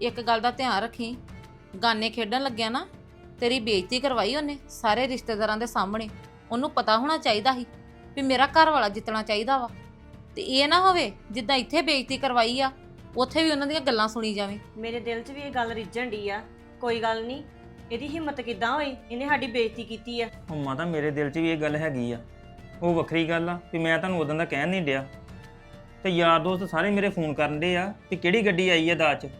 ਇੱਕ ਗੱਲ ਦਾ ਧਿਆਨ ਰੱਖੀ। ਗਾਨੇ ਖੇਡਣ ਲੱਗਿਆ ਨਾ ਤੇਰੀ ਬੇਇੱਜ਼ਤੀ ਕਰਵਾਈ ਉਹਨੇ ਸਾਰੇ ਰਿਸ਼ਤੇਦਾਰਾਂ ਦੇ ਸਾਹਮਣੇ। ਉਹਨੂੰ ਪਤਾ ਹੋਣਾ ਚਾਹੀਦਾ ਸੀ ਵੀ ਮੇਰਾ ਘਰ ਵਾਲਾ ਜਿੱਤਣਾ ਚਾਹੀਦਾ ਵਾ। ਤੇ ਇਹ ਨਾ ਹੋਵੇ ਜਿੱਦਾਂ ਇੱਥੇ ਬੇਇੱਜ਼ਤੀ ਕਰਵਾਈ ਆ ਉੱਥੇ ਵੀ ਉਹਨਾਂ ਦੀਆਂ ਗੱਲਾਂ ਸੁਣੀ ਜਾਵੇ। ਮੇਰੇ ਦਿਲ 'ਚ ਵੀ ਇਹ ਗੱਲ ਰਿੱਝਣ ਡਈ ਆ। ਕੋਈ ਗੱਲ ਨਹੀਂ ਇਹਦੀ ਹਿੰਮਤ ਕਿੱਦਾਂ ਹੋਈ? ਇਹਨੇ ਸਾਡੀ ਬੇਇੱਜ਼ਤੀ ਕੀਤੀ ਆ। ਉਹ ਮਾਤਾ ਮੇਰੇ ਦਿਲ 'ਚ ਵੀ ਇਹ ਗੱਲ ਹੈਗੀ ਆ। ਉਹ ਵੱਖਰੀ ਗੱਲ ਆ ਵੀ ਮੈਂ ਤੁਹਾਨੂੰ ਉਦੋਂ ਦਾ ਕਹਿਣ ਨਹੀਂ ਡਿਆ। ਤੇ ਯਾਰ ਦੋਸਤ ਸਾਰੇ ਮੇਰੇ ਫੋਨ ਕਰਨ ਦੇ ਆ ਕਿ ਕਿਹੜੀ ਗੱਡੀ ਆਈ ਆ ਦਾਜ 'ਚ?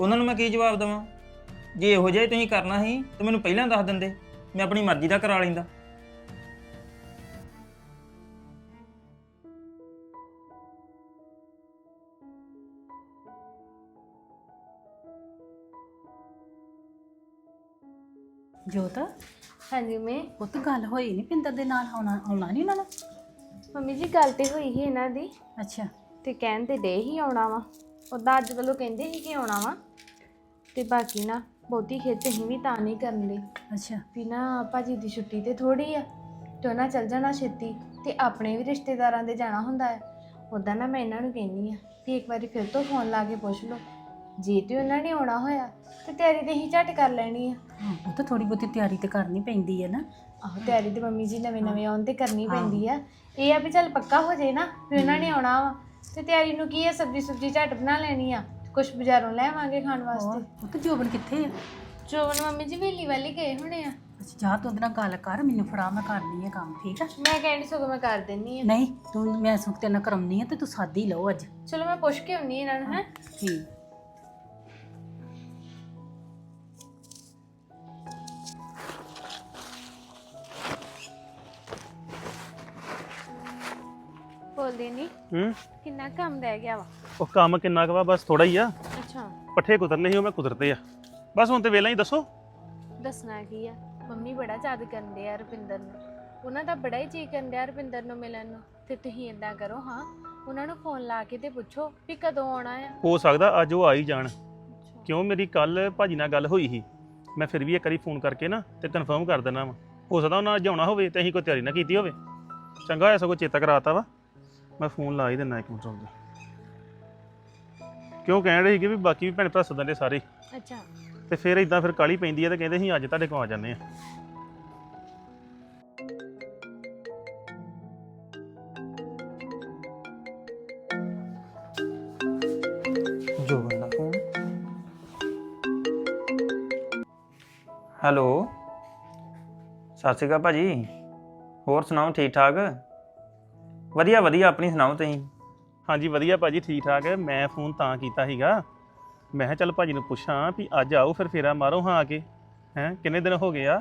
ਉਹਨਾਂ ਨੂੰ ਮੈਂ ਕੀ ਜਵਾਬ ਦੇਵਾਂ? ਜੇ ਇਹੋ ਜਿਹਾ ਹੀ ਤੁਸੀਂ ਕਰਨਾ ਸੀ ਤਾਂ ਮੈਨੂੰ ਪਹਿਲਾਂ ਦੱਸ ਦਿੰਦੇ। ਮੈਂ ਆਪਣੀ ਮਰਜ਼ੀ ਦਾ ਕਰਾ ਲੈਂਦਾ। ਜੋਤ? ਹਾਂਜੀ ਮੈਂ ਉਹ ਤਾਂ ਗੱਲ ਹੋਈ ਨਹੀਂ ਪਿੰਦਰ ਦੇ ਨਾਲ? ਆਉਣਾ ਆਉਣਾ ਨਹੀਂ ਉਹਨਾਂ ਨੇ? ਮੰਮੀ ਜੀ ਗੱਲ ਤੇ ਹੋਈ ਸੀ ਇਹਨਾਂ ਦੀ। ਅੱਛਾ। ਤੇ ਕਹਿਣ ਤੇ ਡੇ ਹੀ ਆਉਣਾ ਵਾ। ਉਦਾਂ ਅੱਜ ਵੱਲੋਂ ਕਹਿੰਦੇ ਸੀ ਕਿ ਆਉਣਾ ਵਾ। ਤੇ ਬਾਕੀ ਨਾ ਬਹੁਤੀ ਖਿੱਚ ਅਸੀਂ ਵੀ ਤਾਂ ਨਹੀਂ ਕਰਨ ਲਈ। ਅੱਛਾ। ਵੀ ਨਾ ਭਾਜੀ ਦੀ ਛੁੱਟੀ ਤੇ ਥੋੜੀ ਆ ਤੇ ਉਹਨਾਂ ਚੱਲ ਜਾਣਾ ਛੇਤੀ ਤੇ ਆਪਣੇ ਵੀ ਰਿਸ਼ਤੇਦਾਰਾਂ ਦੇ ਜਾਣਾ ਹੁੰਦਾ ਹੈ। ਉਦਾਂ ਨਾ ਮੈਂ ਇਹਨਾਂ ਨੂੰ ਕਹਿੰਨੀ ਆ ਵੀ ਇੱਕ ਵਾਰੀ ਫਿਰ ਤੋਂ ਫੋਨ ਲਾ ਕੇ ਪੁੱਛ ਲਓ। ਜੇ ਤੇ ਉਹਨਾਂ ਨੇ ਆਉਣਾ ਹੋਇਆ ਤੇ ਤਿਆਰੀ ਤੇ ਹੀ ਝਟ ਕਰ ਲੈਣੀ ਆ। ਹਾਂ, ਉਹ ਤਾਂ ਥੋੜੀ ਬਹੁਤੀ ਤਿਆਰੀ ਤੇ ਕਰਨੀ ਪੈਂਦੀ ਹੈ ਨਾ। ਆਹੋ ਤਿਆਰੀ ਤੇ ਮੰਮੀ ਜੀ ਨਵੇਂ ਨਵੇਂ ਆਉਣ ਤੇ ਕਰਨੀ ਪੈਂਦੀ ਆ। ਇਹ ਆ ਵੀ ਚੱਲ ਪੱਕਾ ਹੋ ਜਾਏ ਨਾ ਵੀ ਉਹਨਾਂ ਨੇ ਆਉਣਾ ਵਾ। ਤੇ ਤਿਆਰੀ ਨੂੰ ਕੀ ਆ ਸਬਜੀ ਸੁਬਜੀ ਝਟ ਬਣਾ ਲੈਣੀ ਆ। ਕੁਝ ਬਾਜ਼ਾਰੋਂ ਲੈ ਆਵਾਂਗੇ ਖਾਣ ਵਾਸਤੇ। ਉਹ ਤਾਂ ਜੋਬਨ ਕਿੱਥੇ ਆ? ਜੋਵਨ ਮੰਮੀ ਜੀ ਵੇਲੀ ਵਾਲੀ ਗਏ ਹੋਣੇ ਆ। ਅੱਛਾ ਜਾ ਤੂੰ ਉਹਦੇ ਨਾਲ ਗੱਲ ਕਰ ਮੈਨੂੰ ਫੜਾ ਮੈਂ ਕਰਨੀ ਹੈ ਕੰਮ ਠੀਕ ਆ? ਮੈਂ ਕਹਿੰਦੀ ਸਗੋਂ ਮੈਂ ਕਰ ਦਿੰਨੀ ਆ। ਨਹੀਂ ਤੂੰ ਮੈਂ ਸੁਖ ਤੇ ਨਾਲ ਕਰਾਉਣੀ ਆ ਤੇ ਤੂੰ ਸਾਦੀ ਲਓ ਅੱਜ। ਚਲੋ ਮੈਂ ਪੁੱਛ ਕੇ ਆਉਣੀ ਇਹਨਾਂ ਨੂੰ ਹੈ? ਠੀਕ। ਬੋਲਦੇ ਨਹੀਂ ਹੂੰ? ਕਿੰਨਾ ਕੰਮ ਰਹਿ ਗਿਆ ਵਾ। ਉਹ ਕੰਮ ਕਿੰਨਾ ਕੁ ਵਾ ਬਸ ਥੋੜਾ ਹੀ ਆ। ਅੱਛਾ। ਪੱਠੇ ਕੁਤਰਨੇ ਸੀ ਉਹ ਮੈਂ ਕੁਤਰਤੇ ਆ। ਬਸ ਹੁਣ ਤੇ ਵੇਲਾ ਹੀ ਦੱਸੋ। ਦੱਸਣਾ ਕੀ ਆ? ਮੰਮੀ ਬੜਾ ਯਾਦ ਕਰਦੇ ਆ ਰੁਪਿੰਦਰ ਨੂੰ। ਉਹਨਾਂ ਦਾ ਬੜਾ ਹੀ ਜੀ ਕਰਨ ਡਿਆ ਰੁਪਿੰਦਰ ਨੂੰ ਮਿਲਣ ਨੂੰ। ਤੇ ਤੁਸੀਂ ਇਦਾਂ ਕਰੋ ਹਾਂ। ਉਹਨਾਂ ਨੂੰ ਫੋਨ ਲਾ ਕੇ ਤੇ ਪੁੱਛੋ ਵੀ ਕਦੋਂ ਆਉਣਾ ਆ। ਹੋ ਸਕਦਾ ਅੱਜ ਉਹ ਆ ਹੀ ਜਾਣ। ਕਿਉਂ? ਮੇਰੀ ਕੱਲ ਭਾਜੀ ਨਾਲ ਗੱਲ ਹੋਈ ਸੀ। ਮੈਂ ਫਿਰ ਵੀ ਇੱਕ ਵਾਰੀ ਫੋਨ ਕਰਕੇ ਨਾ ਤੇ ਕਨਫਰਮ ਕਰ ਦੇਣਾ ਵਾ। ਹੋ ਸਕਦਾ ਉਹਨਾਂ ਅੱਜ ਆਉਣਾ ਹੋਵੇ ਤੇ ਅਸੀਂ ਕੋਈ ਤਿਆਰੀ ਨਾ ਕੀਤੀ ਹੋਵੇ। ਚੰਗਾ ਹੋਇਆ ਸਗੋਂ ਚੇਤਾ ਕਰਾਤਾ ਵਾ। ਮੈਂ ਫੋਨ ਲਾ ਹੀ ਦਿੰਦਾ ਇੱਕ ਮਿੰਟ ਰੁਕ ਜਾ। ਕਿਉਂ ਕਹਿਣ ਰਹੇ ਸੀਗੇ ਵੀ ਬਾਕੀ ਵੀ ਭੈਣ ਭਰਾ ਸੱਦਣ ਦੇ ਸਾਰੇ ਹੀ। ਅੱਛਾ। ਤੇ ਫਿਰ ਇਦਾਂ ਫਿਰ ਕਾਲੀ ਪੈਂਦੀ ਆ ਤੇ ਕਹਿੰਦੇ ਸੀ ਅੱਜ ਤੁਹਾਡੇ ਕੋਲ ਆ ਜਾਂਦੇ ਆ। ਜੋ ਬੰਦਾ ਫੋਨ। ਹੈਲੋ। ਸਤਿ ਸ਼੍ਰੀ ਅਕਾਲ ਭਾਜੀ। ਹੋਰ ਸੁਣਾਓ ਠੀਕ ਠਾਕ ਵਧੀਆ ਵਧੀਆ ਆਪਣੀ ਸੁਣਾਓ ਤੁਸੀਂ? ਹਾਂਜੀ, ਵਧੀਆ ਭਾਜੀ ਠੀਕ ਠਾਕ ਹੈ ਮੈਂ ਫੋਨ ਤਾਂ ਕੀਤਾ ਸੀਗਾ। ਮੈਂ ਕਿਹਾ ਚੱਲ ਭਾਜੀ ਨੂੰ ਪੁੱਛਾਂ ਵੀ ਅੱਜ ਆਓ ਫਿਰ ਫੇਰਾ ਮਾਰੋ, ਹਾਂ ਆ ਕੇ। ਹੈ, ਕਿੰਨੇ ਦਿਨ ਹੋ ਗਏ ਆ?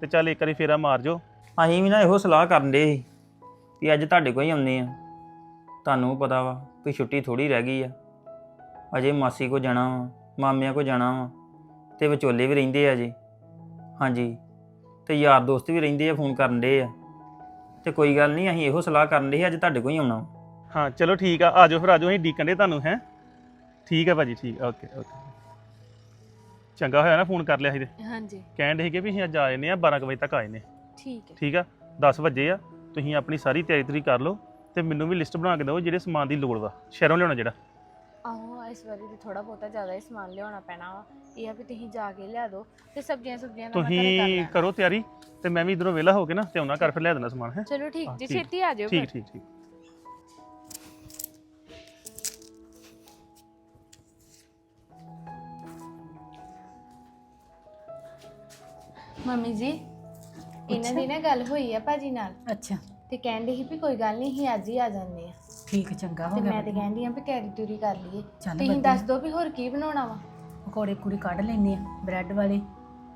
ਤੇ ਚੱਲ ਇੱਕ ਵਾਰੀ ਫੇਰਾ ਮਾਰ ਜੋ ਅਸੀਂ ਵੀ ਨਾ ਇਹੋ ਸਲਾਹ ਕਰਨ ਦੇ ਸੀ ਵੀ ਅੱਜ ਤੁਹਾਡੇ ਕੋਲ ਹੀ ਆਉਂਦੇ ਆ। ਤੁਹਾਨੂੰ ਪਤਾ ਵਾ ਵੀ ਛੁੱਟੀ ਥੋੜੀ ਰਹਿ ਗਈ ਆ। ਅਜੇ ਮਾਸੀ ਕੋ ਜਾਣਾ ਵਾ, ਮਾਮਿਆਂ ਕੋ ਜਾਣਾ ਵਾ, ਤੇ ਵਿਚੋਲੇ ਵੀ ਰਹਿੰਦੇ ਆ ਜੀ ਹਾਂਜੀ, ਤੇ ਯਾਰ ਦੋਸਤ ਵੀ ਰਹਿੰਦੇ ਆ ਫੋਨ ਕਰਨ ਦੇ ਆ। ਤੇ ਕੋਈ ਗੱਲ ਨਹੀਂ, ਅਸੀਂ ਇਹੋ ਸਲਾਹ ਕਰਨ ਦੇ ਸੀ, ਅੱਜ ਤੁਹਾਡੇ ਕੋਲ ਹੀ ਆਉਣਾ ਹਾਂ ਚਲੋ ਠੀਕ ਆ ਆਜੋ ਫਿਰ ਆਜੋ ਅਸੀਂ ਡੀਕਨ ਦੇ ਤੁਹਾਨੂੰ ਹੈ? ਠੀਕ ਹੈ ਭਾਜੀ ਠੀਕ ਓਕੇ ਓਕੇ। ਚੰਗਾ ਹੋਇਆ ਨਾ ਫੋਨ ਕਰ ਲਿਆ ਸੀ ਤੇ। ਹਾਂਜੀ। ਕਹਿਣ ਦੇ ਸੀਗੇ ਵੀ ਅਸੀਂ ਅੱਜ ਆ ਜਾਂਦੇ ਆ 12 ਕੁ ਵਜੇ ਤੱਕ ਆ ਜਾਂਦੇ ਆ। ਠੀਕ ਹੈ। ਠੀਕ ਆ 10 ਵਜੇ ਆ ਤੁਸੀਂ ਆਪਣੀ ਸਾਰੀ ਤਿਆਰੀ ਤੁਰੀ ਕਰ ਲਓ ਤੇ ਮੈਨੂੰ ਵੀ ਲਿਸਟ ਬਣਾ ਕੇ ਦਿਓ ਜਿਹੜੇ ਸਮਾਨ ਦੀ ਲੋੜ ਵਾ। ਸ਼ਹਿਰੋਂ ਲਿਆਉਣਾ ਜਿਹੜਾ। ਆਹੋ ਇਸ ਵਾਰੀ ਤੇ ਥੋੜਾ ਬਹੁਤਾ ਜ਼ਿਆਦਾ ਹੀ ਸਮਾਨ ਲਿਆਉਣਾ ਪੈਣਾ ਵਾ। ਇਹ ਆ ਵੀ ਤੁਸੀਂ ਜਾ ਕੇ ਲਿਆ ਦਿਓ ਤੇ ਸਬਜ਼ੀਆਂ ਸੁਬਜ਼ੀਆਂ ਕਰ ਤੁਸੀਂ ਕਰੋ ਤਿਆਰੀ ਤੇ ਮੈਂ ਵੀ ਇਧਰੋਂ ਵਿਹਲਾ ਹੋ ਕੇ ਨਾ ਤੇ ਆਉਣਾ ਘਰ ਫਿਰ ਲਿਆ ਦੇਣਾ ਸਮਾਨ ਹੈ? ਚਲੋ ਠੀਕ ਜੀ। ਛੇਤੀ ਆ ਜਾਇਓ ਠੀਕ ਠੀਕ ਠੀਕ। ਮੰਮੀ ਜੀ ਇਹਨਾਂ ਦੀ ਨਾ ਗੱਲ ਹੋਈ ਆ ਭਾਜੀ ਨਾਲ। ਅੱਛਾ। ਤੇ ਕਹਿੰਦੇ ਸੀ ਵੀ ਕੋਈ ਗੱਲ ਨਹੀਂ ਅਸੀਂ ਅੱਜ ਹੀ ਆ ਜਾਂਦੇ ਆ। ਠੀਕ ਚੰਗਾ ਹੋ ਤੇ ਗਿਆ ਮੈਂ ਤੇ ਕਹਿੰਦੀ ਆ ਵੀ ਤਿਆਰੀ ਤੁਰੀ ਕਰ ਲਈਏ। ਚੱਲ ਤੁਸੀਂ ਵਧੀਆ। ਦੱਸ ਦਿਓ ਵੀ ਹੋਰ ਕੀ ਬਣਾਉਣਾ ਵਾ? ਪਕੌੜੇ ਕੁੜੀ ਕੱਢ ਲੈਨੇ ਆ ਬ੍ਰੈਡ ਵਾਲੇ।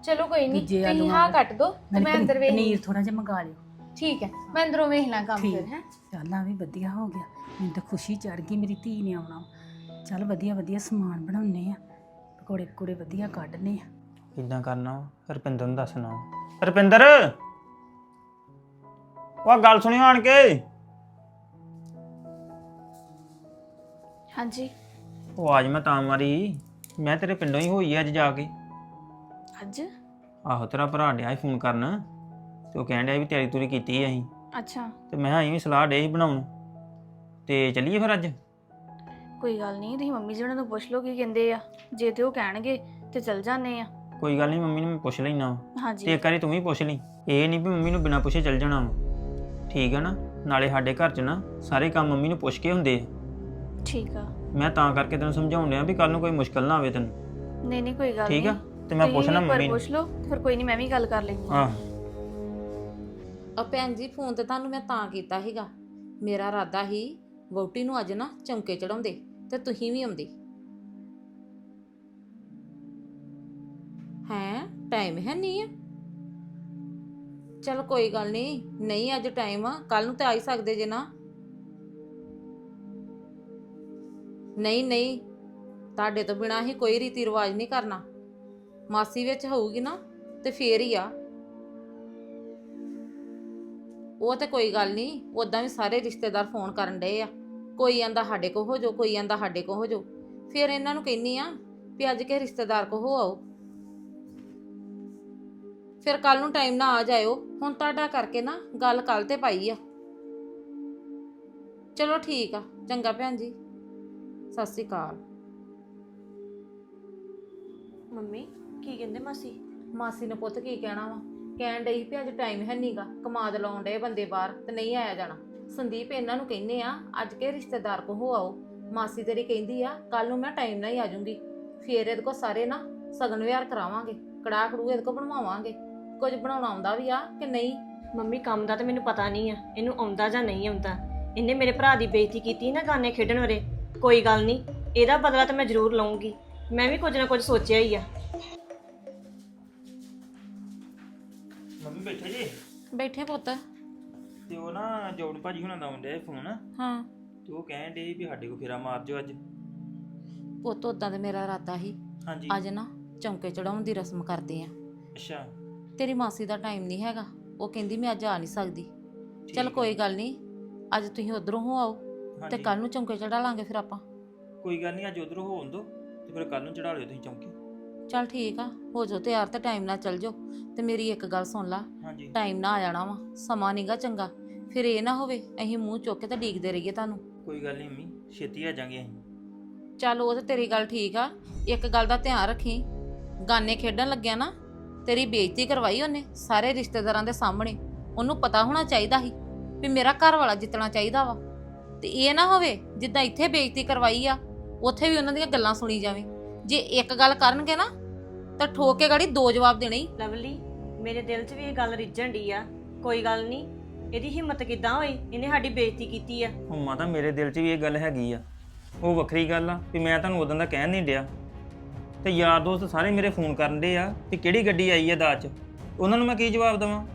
ਚਲੋ ਕੋਈ ਨਹੀਂ ਦੂਜੇ ਤੁਸੀਂ ਆਲੂਆਂ ਹਾਂ ਦੇ। ਕੱਟ ਦਿਓ ਤੇ ਨਾਲੇ ਮੈਂ ਅੰਦਰ ਵੇਖ ਪਨੀਰ ਥੋੜਾ ਜਿਹਾ ਮੰਗਾ ਲਿਓ। ਠੀਕ ਹੈ ਮੈਂ ਅੰਦਰੋਂ ਵੇਖ ਲਾਂ ਕੰਮ ਫਿਰ ਹੈ। ਚੱਲ ਆ ਵੀ ਵਧੀਆ ਹੋ ਗਿਆ। ਮੈਨੂੰ ਤਾਂ ਖੁਸ਼ੀ ਚੜ ਗਈ ਮੇਰੀ ਧੀ ਨੇ ਆਉਣਾ ਚੱਲ ਵਧੀਆ ਵਧੀਆ ਸਮਾਨ ਬਣਾਉਨੇ ਆ। ਪਕੌੜੇ ਕੁੜੇ ਵਧੀਆ ਕੱਢਨੇ ਆ। ਕਿੱਦਾਂ ਕਰਨਾ ਵਾ? ਰੁਪਿੰਦਰ ਨੂੰ ਦੱਸਣਾ ਵਾ। ਰੁਪਿੰਦਰ! ਉਹ ਆਹ ਗੱਲ ਸੁਣਿਓ ਆਣ ਕੇ। ਹਾਂਜੀ। ਉਹ ਆਜ ਮੈਂ ਤਾਂ ਮਾਰੀ। ਮੈਂ ਤੇਰੇ ਪਿੰਡੋਂ ਹੀ ਹੋਈ ਆ ਅੱਜ ਜਾ ਕੇ। ਅੱਜ? ਆਹੋ ਤੇਰਾ ਭਰਾ ਡਿਆ ਸੀ ਫੋਨ ਕਰਨ। ਤੇ ਉਹ ਕਹਿਣ ਡਿਆ ਵੀ ਤਿਆਰੀ ਤੁਰੀ ਕੀਤੀ ਅਸੀਂ। ਅੱਛਾ। ਤੇ ਮੈਂ ਕਿਹਾ ਅਸੀਂ ਵੀ ਸਲਾਹ ਡੇ ਸੀ ਬਣਾਉਣ। ਤੇ ਚੱਲੀਏ ਫਿਰ ਅੱਜ? ਕੋਈ ਗੱਲ ਨਹੀਂ ਤੁਸੀਂ ਮੰਮੀ ਜੀ ਉਹਨਾਂ ਨੂੰ ਪੁੱਛ ਲਓ ਕੀ ਕਹਿੰਦੇ ਆ। ਜੇ ਤੇ ਉਹ ਕਹਿਣਗੇ ਤੇ ਚਲ ਜਾਂਦੇ ਆ। ਕੋਈ ਗੱਲ ਨਹੀਂ ਮੰਮੀ ਨੂੰ ਮੈਂ ਪੁੱਛ ਲੈਣਾ ਤੇ ਹਾਂਜੀ। ਇੱਕ ਵਾਰੀ ਤੂੰ ਵੀ ਪੁੱਛ ਲਈ। ਇਹ ਨਹੀਂ ਵੀ ਮੰਮੀ ਨੂੰ ਬਿਨਾਂ ਪੁੱਛੇ ਚੱਲ ਜਾਣਾ ਵਾ। ਠੀਕ ਹੈ ਨਾ? ਨਾਲੇ ਸਾਡੇ ਘਰ 'ਚ ਨਾ ਸਾਰੇ ਕੰਮ ਮੰਮੀ ਨੂੰ ਪੁੱਛ ਕੇ ਹੁੰਦੇ ਆ। ਠੀਕ ਆ। ਮੈਂ ਤਾਂ ਕਰਕੇ ਤੈਨੂੰ ਸਮਝਾਉਣ ਡਿਆ ਵੀ ਕੱਲ ਨੂੰ ਕੋਈ ਮੁਸ਼ਕਲ ਨਾ ਆਵੇ ਤੈਨੂੰ। ਨਹੀਂ ਨਹੀਂ ਕੋਈ ਗੱਲ ਠੀਕ ਆ? ਨਹੀਂ। ਤੇ ਮੈਂ ਤੁਸੀਂ ਪੁੱਛਣਾ ਇੱਕ ਵਾਰ ਮੰਮੀ ਨੂੰ। ਪੁੱਛ ਲਓ ਤੇ ਫਿਰ ਕੋਈ ਨਹੀਂ ਮੈਂ ਵੀ ਗੱਲ ਕਰ ਲੈਂਦੀ ਹਾਂ। ਆਹ। ਆ ਭੈਣ ਜੀ ਫੋਨ ਤੇ ਤੁਹਾਨੂੰ ਮੈਂ ਤਾਂ ਕੀਤਾ ਸੀਗਾ। ਮੇਰਾ ਇਰਾਦਾ ਹੀ ਵਹੁਟੀ ਨੂੰ ਅੱਜ ਨਾ ਚੌਂਕੇ ਚੜਾਉਂਦੇ ਤੇ ਤੁਸੀਂ ਵੀ ਆਉਂਦੇ। ਹੈ? ਟਾਈਮ ਹੈ ਨਹੀਂ ਆ। ਚਲ ਕੋਈ ਗੱਲ ਨਹੀਂ ਨਹੀਂ, ਅੱਜ ਟਾਈਮ ਆ। ਕੱਲ ਨੂੰ ਤੇ ਆ ਹੀ ਸਕਦੇ ਜੇ ਨਾ। ਨਹੀਂ ਨਹੀਂ। ਤੁਹਾਡੇ ਤੋਂ ਬਿਨਾ ਹੀ ਕੋਈ ਰੀਤੀ ਰਿਵਾਜ ਨਹੀਂ ਕਰਨਾ। ਮਾਸੀ ਵਿੱਚ ਹੋਊਗੀ ਨਾ, ਤੇ ਫੇਰ ਹੀ ਆ। ਉਹ ਤੇ ਕੋਈ ਗੱਲ ਨਹੀਂ ਉਦਾਂ ਵੀ ਸਾਰੇ ਰਿਸ਼ਤੇਦਾਰ ਫੋਨ ਕਰਨ ਡਏ ਆ। ਕੋਈ ਆਂਦਾ ਸਾਡੇ ਕੋ ਹੋ ਜਾਓ, ਕੋਈ ਆਂਦਾ ਸਾਡੇ ਕੋ ਹੋ ਜਾਓ। ਫਿਰ ਇਹਨਾਂ ਨੂੰ ਕਹਿੰਨੀ ਆ ਵੀ ਅੱਜ ਕੇ ਰਿਸ਼ਤੇਦਾਰ ਕੋ ਹੋ ਆਓ। ਫਿਰ ਕੱਲ ਨੂੰ ਟਾਈਮ ਨਾ ਆ ਜਾਇਓ। ਹੁਣ ਤੁਹਾਡਾ ਕਰਕੇ ਨਾ ਗੱਲ ਕੱਲ ਤੇ ਪਾਈ ਆ। ਚਲੋ ਠੀਕ ਆ ਚੰਗਾ ਭੈਣ ਜੀ। ਸਤਿ ਸ਼੍ਰੀ ਅਕਾਲ। ਮੰਮੀ ਕੀ ਕਹਿੰਦੇ ਮਾਸੀ? ਮਾਸੀ ਨੇ ਪੁੱਤ ਕੀ ਕਹਿਣਾ ਵਾ? ਕਹਿਣ ਡਈ ਵੀ ਅੱਜ ਟਾਈਮ ਹੈ ਨਹੀਂਗਾ ਕਮਾਦ ਲਾਉਣ ਡਏ ਬੰਦੇ ਬਾਹਰ ਤੇ ਨਹੀਂ ਆਇਆ ਜਾਣਾ। ਸੰਦੀਪ ਇਹਨਾਂ ਨੂੰ ਕਹਿੰਨੇ ਆ ਅੱਜ ਕੇ ਰਿਸ਼ਤੇਦਾਰ ਕੋ ਹੋ ਆਓ। ਮਾਸੀ ਤੇਰੀ ਕਹਿੰਦੀ ਆ ਕੱਲ ਨੂੰ ਮੈਂ ਟਾਈਮ ਨਾਲ ਹੀ ਆ ਜਾਊਂਗੀ। ਫੇਰ ਇਹਦੇ ਕੋ ਸਾਰੇ ਨਾ ਸਗਨ ਵਿਹਾਰ ਕਰਾਵਾਂਗੇ ਕੜਾਹ ਕੜੂ ਇਹਦੇ ਕੋ ਬਣਵਾਵਾਂਗੇ। ਕੁਝ ਬਣਾਉਣਾ ਆਉਂਦਾ ਵੀ ਆ ਕਿ ਨਹੀਂ? ਮੰਮੀ ਕੰਮ ਦਾ ਤਾਂ ਮੈਨੂੰ ਪਤਾ ਨਹੀਂ ਆ। ਇਹਨੂੰ ਆਉਂਦਾ ਜਾਂ ਨਹੀਂ ਆਉਂਦਾ। ਇਹਨੇ ਮੇਰੇ ਭਰਾ ਦੀ ਬੇਇੱਜ਼ਤੀ ਕੀਤੀ ਨਾ ਗਾਣੇ ਖੇਡਣ ਵੇਲੇ ਕੋਈ ਗੱਲ ਨਹੀਂ ਇਹਦਾ ਬਦਲਾ ਤਾਂ ਮੈਂ ਜ਼ਰੂਰ ਲਵਾਂਗੀ ਮੈਂ ਵੀ ਕੁਝ ਨਾ ਕੁਝ ਸੋਚਿਆ ਹੀ ਆ। ਮੰਮੀ ਬੈਠੇ ਜੀ? ਬੈਠੇ ਪੁੱਤ। ਤੇ ਉਹ ਨਾ ਜੋੜ ਭਾਜੀ ਹੁਣਾਂ ਦਾ ਆਉਂਦਾ ਫੋਨ। ਹਾਂ। ਤੇ ਉਹ ਕਹਿਣ ਵੀ ਸਾਡੇ ਕੋ ਫੇਰਾ ਮਾਰ ਜਿਓ ਅੱਜ। ਪੁੱਤ ਉਦਾਂ ਤੇ ਮੇਰਾ ਇਰਾਦਾ ਸੀ। ਹਾਂਜੀ। ਅੱਜ ਨਾ ਚੌਂਕੇ ਚੜਾਉਣ ਦੀ ਰਸਮ ਕਰਦੇ ਆ। ਅੱਛਾ। ਤੇਰੀ ਮਾਸੀ ਦਾ ਟਾਈਮ ਨਹੀਂ ਹੈਗਾ। ਉਹ ਕਹਿੰਦੀ ਮੈਂ ਅੱਜ ਆ ਨਹੀਂ ਸਕਦੀ। ਚਲ। ਕੋਈ ਗੱਲ ਨਹੀਂ ਅੱਜ ਤੁਸੀਂ ਉਧਰੋਂ ਹੋ ਆਓ ਤੇ ਹਾਂਜੀ। ਕੱਲ ਨੂੰ ਚੌਂਕੇ ਚੜਾ ਲਾਂਗੇ ਫਿਰ ਆਪਾਂ। ਕੋਈ ਗੱਲ ਨਹੀਂ ਅੱਜ ਉਧਰ ਹੋਣ ਦੋ ਤੇ ਫਿਰ ਕੱਲ ਨੂੰ ਚੜਾ ਲਿਓ ਤੁਸੀਂ ਚੌਂਕੀ। ਚਲ ਠੀਕ ਆ ਹੋ ਜਾਓ ਤਿਆਰ ਤੇ ਟਾਈਮ ਨਾਲ ਚੱਲ ਜਾਓ। ਤੇ ਮੇਰੀ ਇੱਕ ਗੱਲ ਸੁਣ ਲਾ ਹਾਂਜੀ। ਟਾਈਮ ਨਾਲ ਆ ਜਾਣਾ ਵਾ ਸਮਾਂ ਨਹੀਂਗਾ ਚੰਗਾ। ਫਿਰ ਇਹ ਨਾ ਹੋਵੇ ਅਸੀਂ ਮੂੰਹ ਚੁੱਕ ਕੇ ਤੇ ਡੀਕਦੇ ਰਹੀਏ ਤੁਹਾਨੂੰ। ਕੋਈ ਗੱਲ ਨਹੀਂ ਮੰਮੀ ਛੇਤੀ ਆ ਜਾਾਂਗੇ ਅਸੀਂ। ਚੱਲ ਉਹ ਤੇ ਤੇਰੀ ਗੱਲ ਠੀਕ ਆ ਇੱਕ ਗੱਲ ਦਾ ਧਿਆਨ ਰੱਖੀ। ਗਾਨੇ ਖੇਡਣ ਲੱਗਿਆ ਨਾ ਤੇਰੀ ਬੇਇੱਜ਼ਤੀ ਕਰਵਾਈ ਉਹਨੇ ਸਾਰੇ ਰਿਸ਼ਤੇਦਾਰਾਂ ਦੇ ਸਾਹਮਣੇ। ਉਹਨੂੰ ਪਤਾ ਹੋਣਾ ਚਾਹੀਦਾ ਸੀ ਵੀ ਮੇਰਾ ਘਰ ਵਾਲਾ ਜਿੱਤਣਾ ਚਾਹੀਦਾ ਵਾ। ਤੇ ਇਹ ਨਾ ਹੋਵੇ ਜਿੱਦਾਂ ਇੱਥੇ ਬੇਇੱਜ਼ਤੀ ਕਰਵਾਈ ਆ ਉੱਥੇ ਵੀ ਉਹਨਾਂ ਦੀਆਂ ਗੱਲਾਂ ਸੁਣੀ ਜਾਵੇ। ਜੇ ਇੱਕ ਗੱਲ ਕਰਨਗੇ ਨਾ ਤਾਂ ਠੋਕ ਕੇ ਗਾੜੀ ਦੋ ਜਵਾਬ ਦੇਣੇ ਹੀ ਲਵਲੀ ਮੇਰੇ ਦਿਲ 'ਚ ਵੀ ਇਹ ਗੱਲ ਰਿੱਝਣ ਡਈ ਆ। ਕੋਈ ਗੱਲ ਨਹੀਂ ਇਹਦੀ ਹਿੰਮਤ ਕਿੱਦਾਂ ਹੋਈ? ਇਹਨੇ ਸਾਡੀ ਬੇਇੱਜ਼ਤੀ ਕੀਤੀ ਆ। ਉਹ ਮਾਤਾ ਮੇਰੇ ਦਿਲ 'ਚ ਵੀ ਇਹ ਗੱਲ ਹੈਗੀ ਆ। ਉਹ ਵੱਖਰੀ ਗੱਲ ਆ ਵੀ ਮੈਂ ਤੁਹਾਨੂੰ ਉਦੋਂ ਦਾ ਕਹਿਣ ਨਹੀਂ ਡਿਆ। ਤੇ ਯਾਰ ਦੋਸਤ ਸਾਰੇ ਮੇਰੇ ਫੋਨ ਕਰਨ ਦੇ ਆ ਵੀ ਕਿਹੜੀ ਗੱਡੀ ਆਈ ਆ ਦਾਜ ਉਹਨਾਂ ਨੂੰ ਮੈਂ ਕੀ ਜਵਾਬ ਦੇਵਾਂ?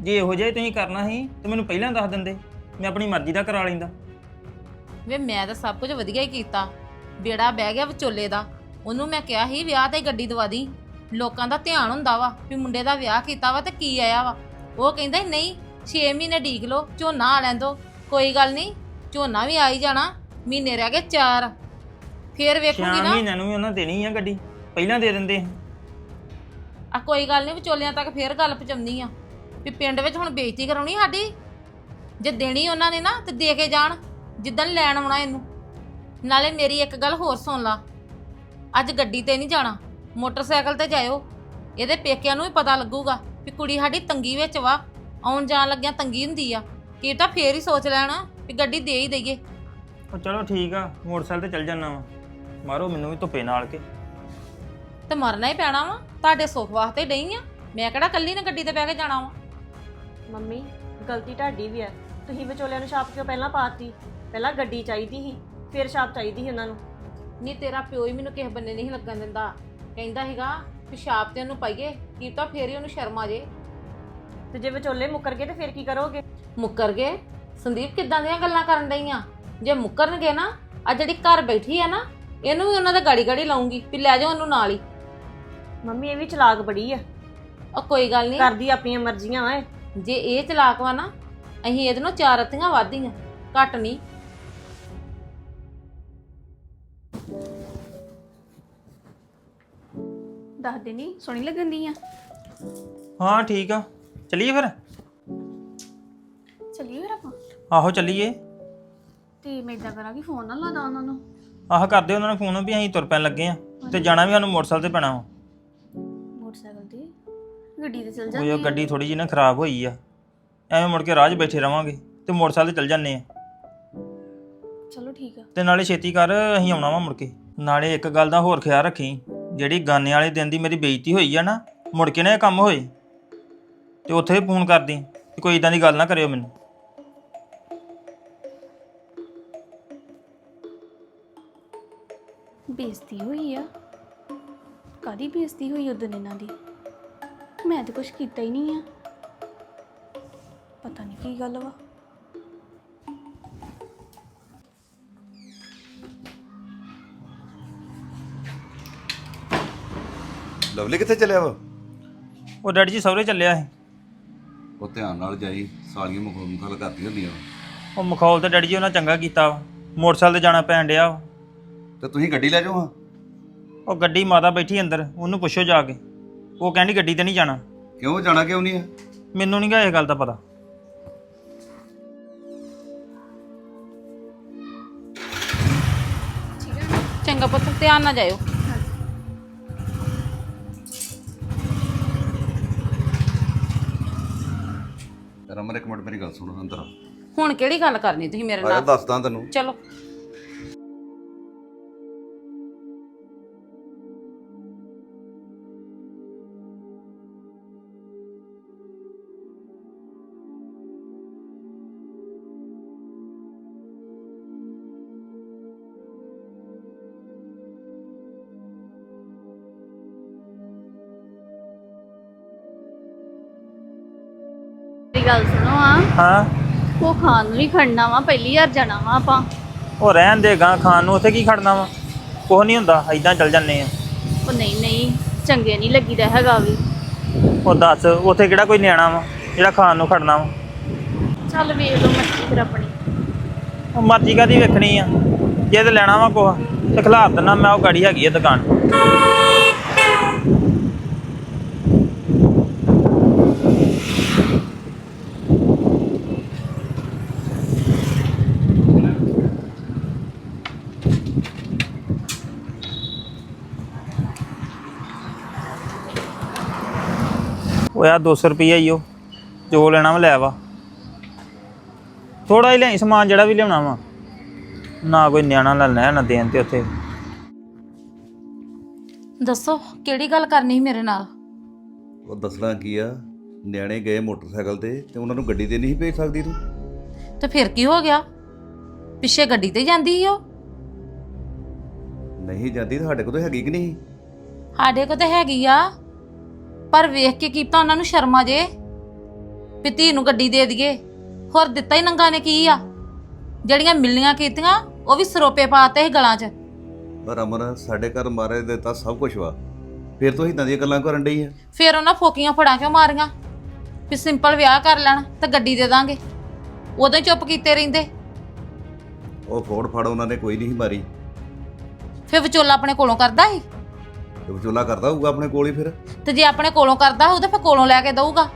ਜੇ ਇਹੋ ਜਿਹਾ ਹੀ ਤੁਸੀਂ ਕਰਨਾ ਸੀ ਤੇ ਮੈਨੂੰ ਪਹਿਲਾਂ ਦੱਸ ਦਿੰਦੇ। ਮੈਂ ਆਪਣੀ ਮਰਜ਼ੀ ਦਾ ਕਰਾ ਲੈਂਦਾ। ਵੇ ਮੈਂ ਤਾਂ ਸਭ ਕੁਝ ਵਧੀਆ ਹੀ ਕੀਤਾ। ਬੇੜਾ ਬਹਿ ਗਿਆ ਵਿਚੋਲੇ ਦਾ। ਉਹਨੂੰ ਮੈਂ ਕਿਹਾ ਸੀ ਵਿਆਹ ਤੇ ਗੱਡੀ ਦਵਾ ਦੀ। ਲੋਕਾਂ ਦਾ ਧਿਆਨ ਹੁੰਦਾ ਵਾ ਵੀ ਮੁੰਡੇ ਦਾ ਵਿਆਹ ਕੀਤਾ ਵਾ ਤੇ ਕੀ ਆਇਆ ਵਾ। ਉਹ ਕਹਿੰਦਾ ਸੀ, ਨਹੀਂ 6 ਮਹੀਨੇ ਢੀਕ ਲੋ ਝੋਨਾ ਆ ਲੈਂਦੋ ਕੋਈ ਗੱਲ ਨਹੀਂ ਝੋਨਾ ਵੀ ਆ ਹੀ ਜਾਣਾ। ਮਹੀਨੇ ਰਹਿ ਗਏ 4 ਫੇਰ ਵੇਖੂਗੀ ਨਾ। ਮਹੀਨਿਆਂ ਨੂੰ ਵੀ ਉਹਨਾਂ ਦੇਣੀ ਆ ਗੱਡੀ ਪਹਿਲਾਂ ਦੇ ਦਿੰਦੇ ਆ। ਆ ਕੋਈ ਗੱਲ ਨਹੀਂ ਵਿਚੋਲਿਆਂ ਤੱਕ ਫੇਰ ਗੱਲ ਪਹੁੰਚਾਉਂਦੀ ਆ। ਵੀ ਪਿੰਡ ਵਿੱਚ ਹੁਣ ਬੇਇੱਜ਼ਤੀ ਕਰਾਉਣੀ ਸਾਡੀ? ਜੇ ਦੇਣੀ ਉਹਨਾਂ ਨੇ ਨਾ ਤੇ ਦੇ ਕੇ ਜਾਣ ਜਿੱਦਣ ਲੈਣ ਆਉਣਾ ਇਹਨੂੰ। ਨਾਲੇ ਮੇਰੀ ਇੱਕ ਗੱਲ ਹੋਰ ਸੁਣ ਲਾ। ਅੱਜ ਗੱਡੀ ਤੇ ਨਹੀਂ ਜਾਣਾ ਮੋਟਰਸਾਈਕਲ ਤੇ ਜਾਇਓ। ਇਹਦੇ ਪੇਕਿਆਂ ਨੂੰ ਵੀ ਪਤਾ ਲੱਗੂਗਾ ਵੀ ਕੁੜੀ ਸਾਡੀ ਤੰਗੀ ਵਿੱਚ ਵਾ ਆਉਣ ਜਾਣ ਲੱਗਿਆਂ ਤੰਗੀ ਹੁੰਦੀ ਆ। ਕੀ ਤਾਂ ਫੇਰ ਹੀ ਸੋਚ ਲੈਣਾ ਵੀ ਗੱਡੀ ਦੇ ਹੀ ਦਈਏ। ਉਹ ਚਲੋ ਠੀਕ ਆ ਮੋਟਰਸਾਈਕਲ ਤੇ ਚੱਲ ਜਾਣਾ ਵਾ। ਮਾਰੋ ਮੈਨੂੰ ਵੀ ਧੁੱਪੇ ਨਾਲ ਕੇ। ਤੇ ਮਰਨਾ ਹੀ ਪੈਣਾ ਵਾ ਤੁਹਾਡੇ ਸੁੱਖ ਵਾਸਤੇ ਡਈ ਆ। ਮੈਂ ਕਿਹੜਾ ਕੱਲੀ ਨੇ ਗੱਡੀ ਤੇ ਬਹਿ ਕੇ ਜਾਣਾ ਵਾ? ਮੰਮੀ ਗਲਤੀ ਤੁਹਾਡੀ ਵੀ ਆ। ਤੁਸੀਂ ਵਿਚੋਲਿਆਂ ਨੂੰ ਛਾਪ ਕਿਉਂ ਪਹਿਲਾਂ ਪਾਤੀ? ਪਹਿਲਾਂ ਗੱਡੀ ਚਾਹੀਦੀ ਸੀ ਫਿਰ ਛਾਪ ਚਾਹੀਦੀ ਸੀ ਉਹਨਾਂ ਨੂੰ। ਨਹੀਂ ਤੇਰਾ ਪਿਓ ਹੀ ਮੈਨੂੰ ਕਿਸੇ ਬੰਨੇ ਨਹੀਂ ਲੱਗਣ ਦਿੰਦਾ। ਕਹਿੰਦਾ ਹੈਗਾ ਪਿਸ਼ਾਬ ਤੇ ਉਹਨੂੰ ਪਾਈਏ ਕੀ ਤਾਂ ਫੇਰ ਹੀ ਉਹਨੂੰ ਸ਼ਰਮ ਆ ਜੇ। ਤੇ ਜੇ ਵਿਚੋਲੇ ਮੁੱਕਰ ਗਏ ਤੇ ਫਿਰ ਕੀ ਕਰੋਗੇ? ਮੁੱਕਰ ਗਏ? ਸੰਦੀਪ ਕਿੱਦਾਂ ਦੀਆਂ ਗੱਲਾਂ ਕਰਨ ਡਈਆਂ? ਜੇ ਮੁੱਕਰਨਗੇ ਨਾ ਆ ਜਿਹੜੀ ਘਰ ਬੈਠੀ ਆ ਨਾ ਇਹਨੂੰ ਵੀ ਉਹਨਾਂ ਦਾ ਗਾੜੀ ਗਾੜੀ ਲਾਉਂਗੀ ਵੀ ਲੈ ਜਾਓ ਉਹਨੂੰ ਨਾਲ ਹੀ। ਮੰਮੀ ਇਹ ਵੀ ਚਲਾਕ ਬੜੀ ਆ। ਉਹ ਕੋਈ ਗੱਲ ਨਹੀਂ ਕਰਦੀ ਆਪਣੀਆਂ ਮਰਜ਼ੀਆਂ ਇਹ। ਜੇ ਇਹ ਚਲਾਕ ਵਾ ਨਾ ਅਸੀਂ ਇਹਦੇ ਨਾਲ ਚਾਰ ਅੱਤੀਆਂ ਵਾਧੀਆਂ ਘੱਟ ਨਹੀਂ ਦੱਸ ਦੇਣੀ ਸੋਹਣੀ ਲੱਗਣ ਦੀ ਆ। ਹਾਂ ਠੀਕ ਆ। ਚੱਲੀਏ ਫਿਰ? ਚੱਲੀਏ ਫਿਰ ਆਪਾਂ? ਆਹੋ ਚੱਲੀਏ। ਤੇ ਮੈਂ ਇਦਾਂ ਕਰਾਂਗੀ ਫੋਨ ਨਾ ਲਾਦਾ ਉਹਨਾਂ ਨੂੰ। ਆਹ ਕਰਦੇ ਉਹਨਾਂ ਨੂੰ ਫੋਨ ਵੀ ਅਸੀਂ ਤੁਰ ਪੈਣ ਲੱਗੇ ਆ ਤੇ ਜਾਣਾ ਵੀ ਸਾਨੂੰ ਮੋਟਰਸਾਈਕਲ ਤੇ ਪੈਣਾ ਵਾ। ਮੋਟਰਸਾਈਕਲ ਤੇ? ਗੱਡੀ ਤੇ ਚਲ ਉਹ ਜਾਂਦੇ ਜੋ ਗੱਡੀ ਥੋੜੀ ਜਿਹੀ ਨਾ ਖਰਾਬ ਹੋਈ ਆ। ਐਵੇਂ ਮੁੜ ਕੇ ਰਾਹ 'ਚ ਬੈਠੇ ਰਵਾਂਗੇ ਤੇ ਮੋਟਰਸਾਈਕਲ ਤੇ ਚੱਲ ਜਾਂਦੇ ਆ। ਚਲੋ ਠੀਕ ਆ। ਤੇ ਨਾਲੇ ਛੇਤੀ ਕਰ ਅਸੀਂ ਆਉਣਾ ਵਾ ਮੁੜ ਕੇ। ਨਾਲੇ ਇੱਕ ਗੱਲ ਦਾ ਹੋਰ ਖਿਆਲ ਰੱਖੀ ਜਿਹੜੀ ਗਾਨੇ ਵਾਲੇ ਦਿਨ ਦੀ ਮੇਰੀ ਬੇਇੱਜ਼ਤੀ ਹੋਈ ਆ ਨਾ ਮੁੜ ਕੇ ਨਾ ਇਹ ਕੰਮ ਹੋਏ। ਤੇ ਉੱਥੇ ਵੀ ਫੋਨ ਕਰਦੀ ਕੋਈ ਇਦਾਂ ਦੀ ਗੱਲ ਨਾ ਕਰਿਓ ਮੈਨੂੰ। ਬੇਇੱਜ਼ਤੀ ਹੋਈ ਆ? ਕਾਦੀ ਬੇਇੱਜ਼ਤੀ ਹੋਈ ਉਦੋਂ ਇਹਨਾਂ ਦੀ? ਮੈਂ ਤਾਂ ਕੁਝ ਕੀਤਾ ਹੀ ਨਹੀਂ ਆ। ਪਤਾ ਨਹੀਂ ਕੀ ਗੱਲ ਵਾ। ਲਵਲੀ ਕਿੱਥੇ ਚੱਲਿਆ ਵਾ? ਉਹ ਡੈਡੀ ਜੀ ਸਹੁਰੇ ਚੱਲਿਆ ਸੀ। ਉਹ ਧਿਆਨ ਨਾਲ ਜਾਈ ਸਾਲੀਆਂ ਮੁਖੋਂ ਮੁਖਲ ਕਰਦੀਆਂ ਹੁੰਦੀਆਂ ਵਾ। ਉਹ ਮਖੌਲ ਤੇ ਡੈਡੀ ਜੀ ਉਹਨਾਂ ਚੰਗਾ ਕੀਤਾ ਵਾ। ਮੋਟਰਸਾਈਕਲ ਤੇ ਜਾਣਾ ਪੈਣ ਡਿਆ ਵਾ। ਤੇ ਤੁਸੀਂ ਗੱਡੀ ਲੈ ਜਾਓ ਹਾਂ। ਉਹ ਗੱਡੀ ਮਾਤਾ ਬੈਠੀ ਅੰਦਰ ਉਹਨੂੰ ਪੁੱਛੋ ਜਾ ਕੇ। ਉਹ ਕਹਿੰਦੀ ਗੱਡੀ ਤੇ ਨਹੀਂ ਜਾਣਾ। ਕਿਉਂ ਜਾਣਾ ਕਿਉਂ ਨਹੀਂ ਹੈ? ਮੈਨੂੰ ਨਹੀਂ ਗਾ ਇਹ ਗੱਲ ਦਾ ਪਤਾ। ਚੰਗਾ ਪੁੱਤ ਧਿਆਨ ਨਾਲ ਜਾਇਓ। ਰਮਨ ਇੱਕ ਮਿੰਟ ਮੇਰੀ ਗੱਲ ਸੁਣੋ ਅੰਦਰ। ਆ ਹੁਣ ਕਿਹੜੀ ਗੱਲ ਕਰਨੀ ਤੁਸੀਂ ਮੇਰੇ ਨਾਲ? ਦੱਸਦਾ ਤੈਨੂੰ। ਚਲੋ। ਹਾਂ? ਉਹ ਖਾਣ ਨੂੰ ਹੀ ਖੜਨਾ ਵਾ ਪਹਿਲੀ ਵਾਰ ਜਾਣਾ ਵਾ ਆਪਾਂ। ਉਹ ਰਹਿਣ ਦੇ ਗਾਂ ਖਾਣ ਨੂੰ ਉੱਥੇ ਕੀ ਖੜਨਾ ਵਾ? ਕੁਛ ਨਹੀਂ ਹੁੰਦਾ ਐਦਾਂ ਚੱਲ ਜੰਨੇ ਆ। ਉਹ ਨਹੀਂ ਨਹੀਂ ਚੰਗੇ ਨਹੀਂ ਲੱਗੀਦਾ ਹੈਗਾ ਵੀ। ਉਹ ਦੱਸ ਉੱਥੇ ਕਿਹੜਾ ਕੋਈ ਨਿਆਣਾ ਵਾ ਜਿਹੜਾ ਖਾਣ ਨੂੰ ਖੜਨਾ ਵਾ? ਚੱਲ ਵੇਖ ਲਓ ਮਰਜ਼ੀ ਫਿਰ ਆਪਣੀ। ਉਹ ਮਰਜ਼ੀ ਕਾਦੀ ਵੇਖਣੀ ਆ? ਜੇ ਤੇ ਲੈਣਾ ਵਾ ਕੁਛ ਤੇ ਖਿਲਾਰ ਦਿੰਦਾ ਮੈਂ ਉਹ ਗਾੜੀ ਹੈਗੀ ਆ ਦੁਕਾਨ। ਉਹ ਆ 200 ਰੁਪਈਆ ਹੀ ਉਹ ਜੋ ਲੈਣਾ ਵਾ ਲੈ ਵਾ। ਥੋੜਾ ਹੀ ਲਿਆਈ ਸਮਾਨ ਜਿਹੜਾ ਵੀ ਲਿਆਉਣਾ ਵਾ। ਨਾ ਕੋਈ ਨਿਆਣਾ ਲੈਣਾ ਨਾ ਦੇਣ ਤੇ ਉੱਥੇ। ਦੱਸੋ ਕਿਹੜੀ ਗੱਲ ਕਰਨੀ ਸੀ ਮੇਰੇ ਨਾਲ? ਉਹ ਦੱਸਣਾ ਕੀ ਆ ਨਿਆਣੇ ਗਏ ਮੋਟਰਸਾਈਕਲ ਤੇ ਤੇ ਉਹਨਾਂ ਨੂੰ ਗੱਡੀ ਤੇ ਨਹੀਂ ਭੇਜ ਸਕਦੀ ਤੂੰ? ਤੇ ਫਿਰ ਕੀ ਹੋ ਗਿਆ? ਪਿੱਛੇ ਗੱਡੀ ਤੇ ਜਾਂਦੀ ਸੀ ਉਹ? ਨਹੀਂ ਜਾਂਦੀ ਤਾਂ ਸਾਡੇ ਕੋਲ ਤਾਂ ਹੈਗੀ ਕਿ ਨਹੀਂ? ਸਾਡੇ ਕੋਲ ਤਾਂ ਹੈਗੀ ਆ। ਪਰ ਵੇਖ ਕੇ ਕੀਤਾ ਉਹਨਾਂ ਨੂੰ ਸ਼ਰਮਾ ਜੇ। ਵੀ ਧੀ ਨੂੰ ਗੱਡੀ ਦੇ ਦਈਏ। ਹੋਰ ਦਿੱਤਾ ਹੀ ਨੰਗਾ ਨੇ ਕੀ ਆ? ਜਿਹੜੀਆਂ ਮਿਲਣੀਆਂ ਕੀਤੀਆਂ ਉਹ ਵੀ ਸਰੋਪੇ ਪਾਤੇ ਸੀ ਗਲਾਂ 'ਚ। ਪਰ ਰਮਨ ਸਾਡੇ ਘਰ ਮਾਰੇ ਦਿੱਤਾ ਸਭ ਕੁਝ ਵਾ। ਫਿਰ ਤੂੰ ਇਦਾਂ ਦੀਆਂ ਗੱਲਾਂ ਕਰਨ ਡਈ ਆ? ਫਿਰ ਉਹਨਾਂ ਫੋਕੀਆਂ ਫੜਾਂ ਕਿਉਂ ਮਾਰੀਆਂ? ਵੀ ਸਿੰਪਲ ਵਿਆਹ ਕਰ ਲੈਣ ਤੇ ਗੱਡੀ ਦੇ ਦਾਂਗੇ। ਉਦੋਂ ਹੀ ਚੁੱਪ ਕੀਤੇ ਰਹਿੰਦੇ। ਉਹ ਫੋੜ ਫੜ ਉਹਨਾਂ ਨੇ ਕੋਈ ਨਹੀਂ ਮਾਰੀ। ਫਿਰ ਵਿਚੋਲਾ ਆਪਣੇ ਕੋਲੋਂ ਕਰਦਾ ਸੀ? ਤੇ ਵਿਚੋਲਾ ਕਰਦਾ ਹੋਊਗਾ ਆਪਣੇ ਕੋਲ ਹੀ ਫਿਰ। ਤੇ ਜੇ ਆਪਣੇ ਕੋਲੋਂ ਕਰਦਾ ਹੋਊ ਤਾਂ ਫਿਰ ਕੋਲੋਂ ਲੈ ਕੇ ਦਊਗਾ।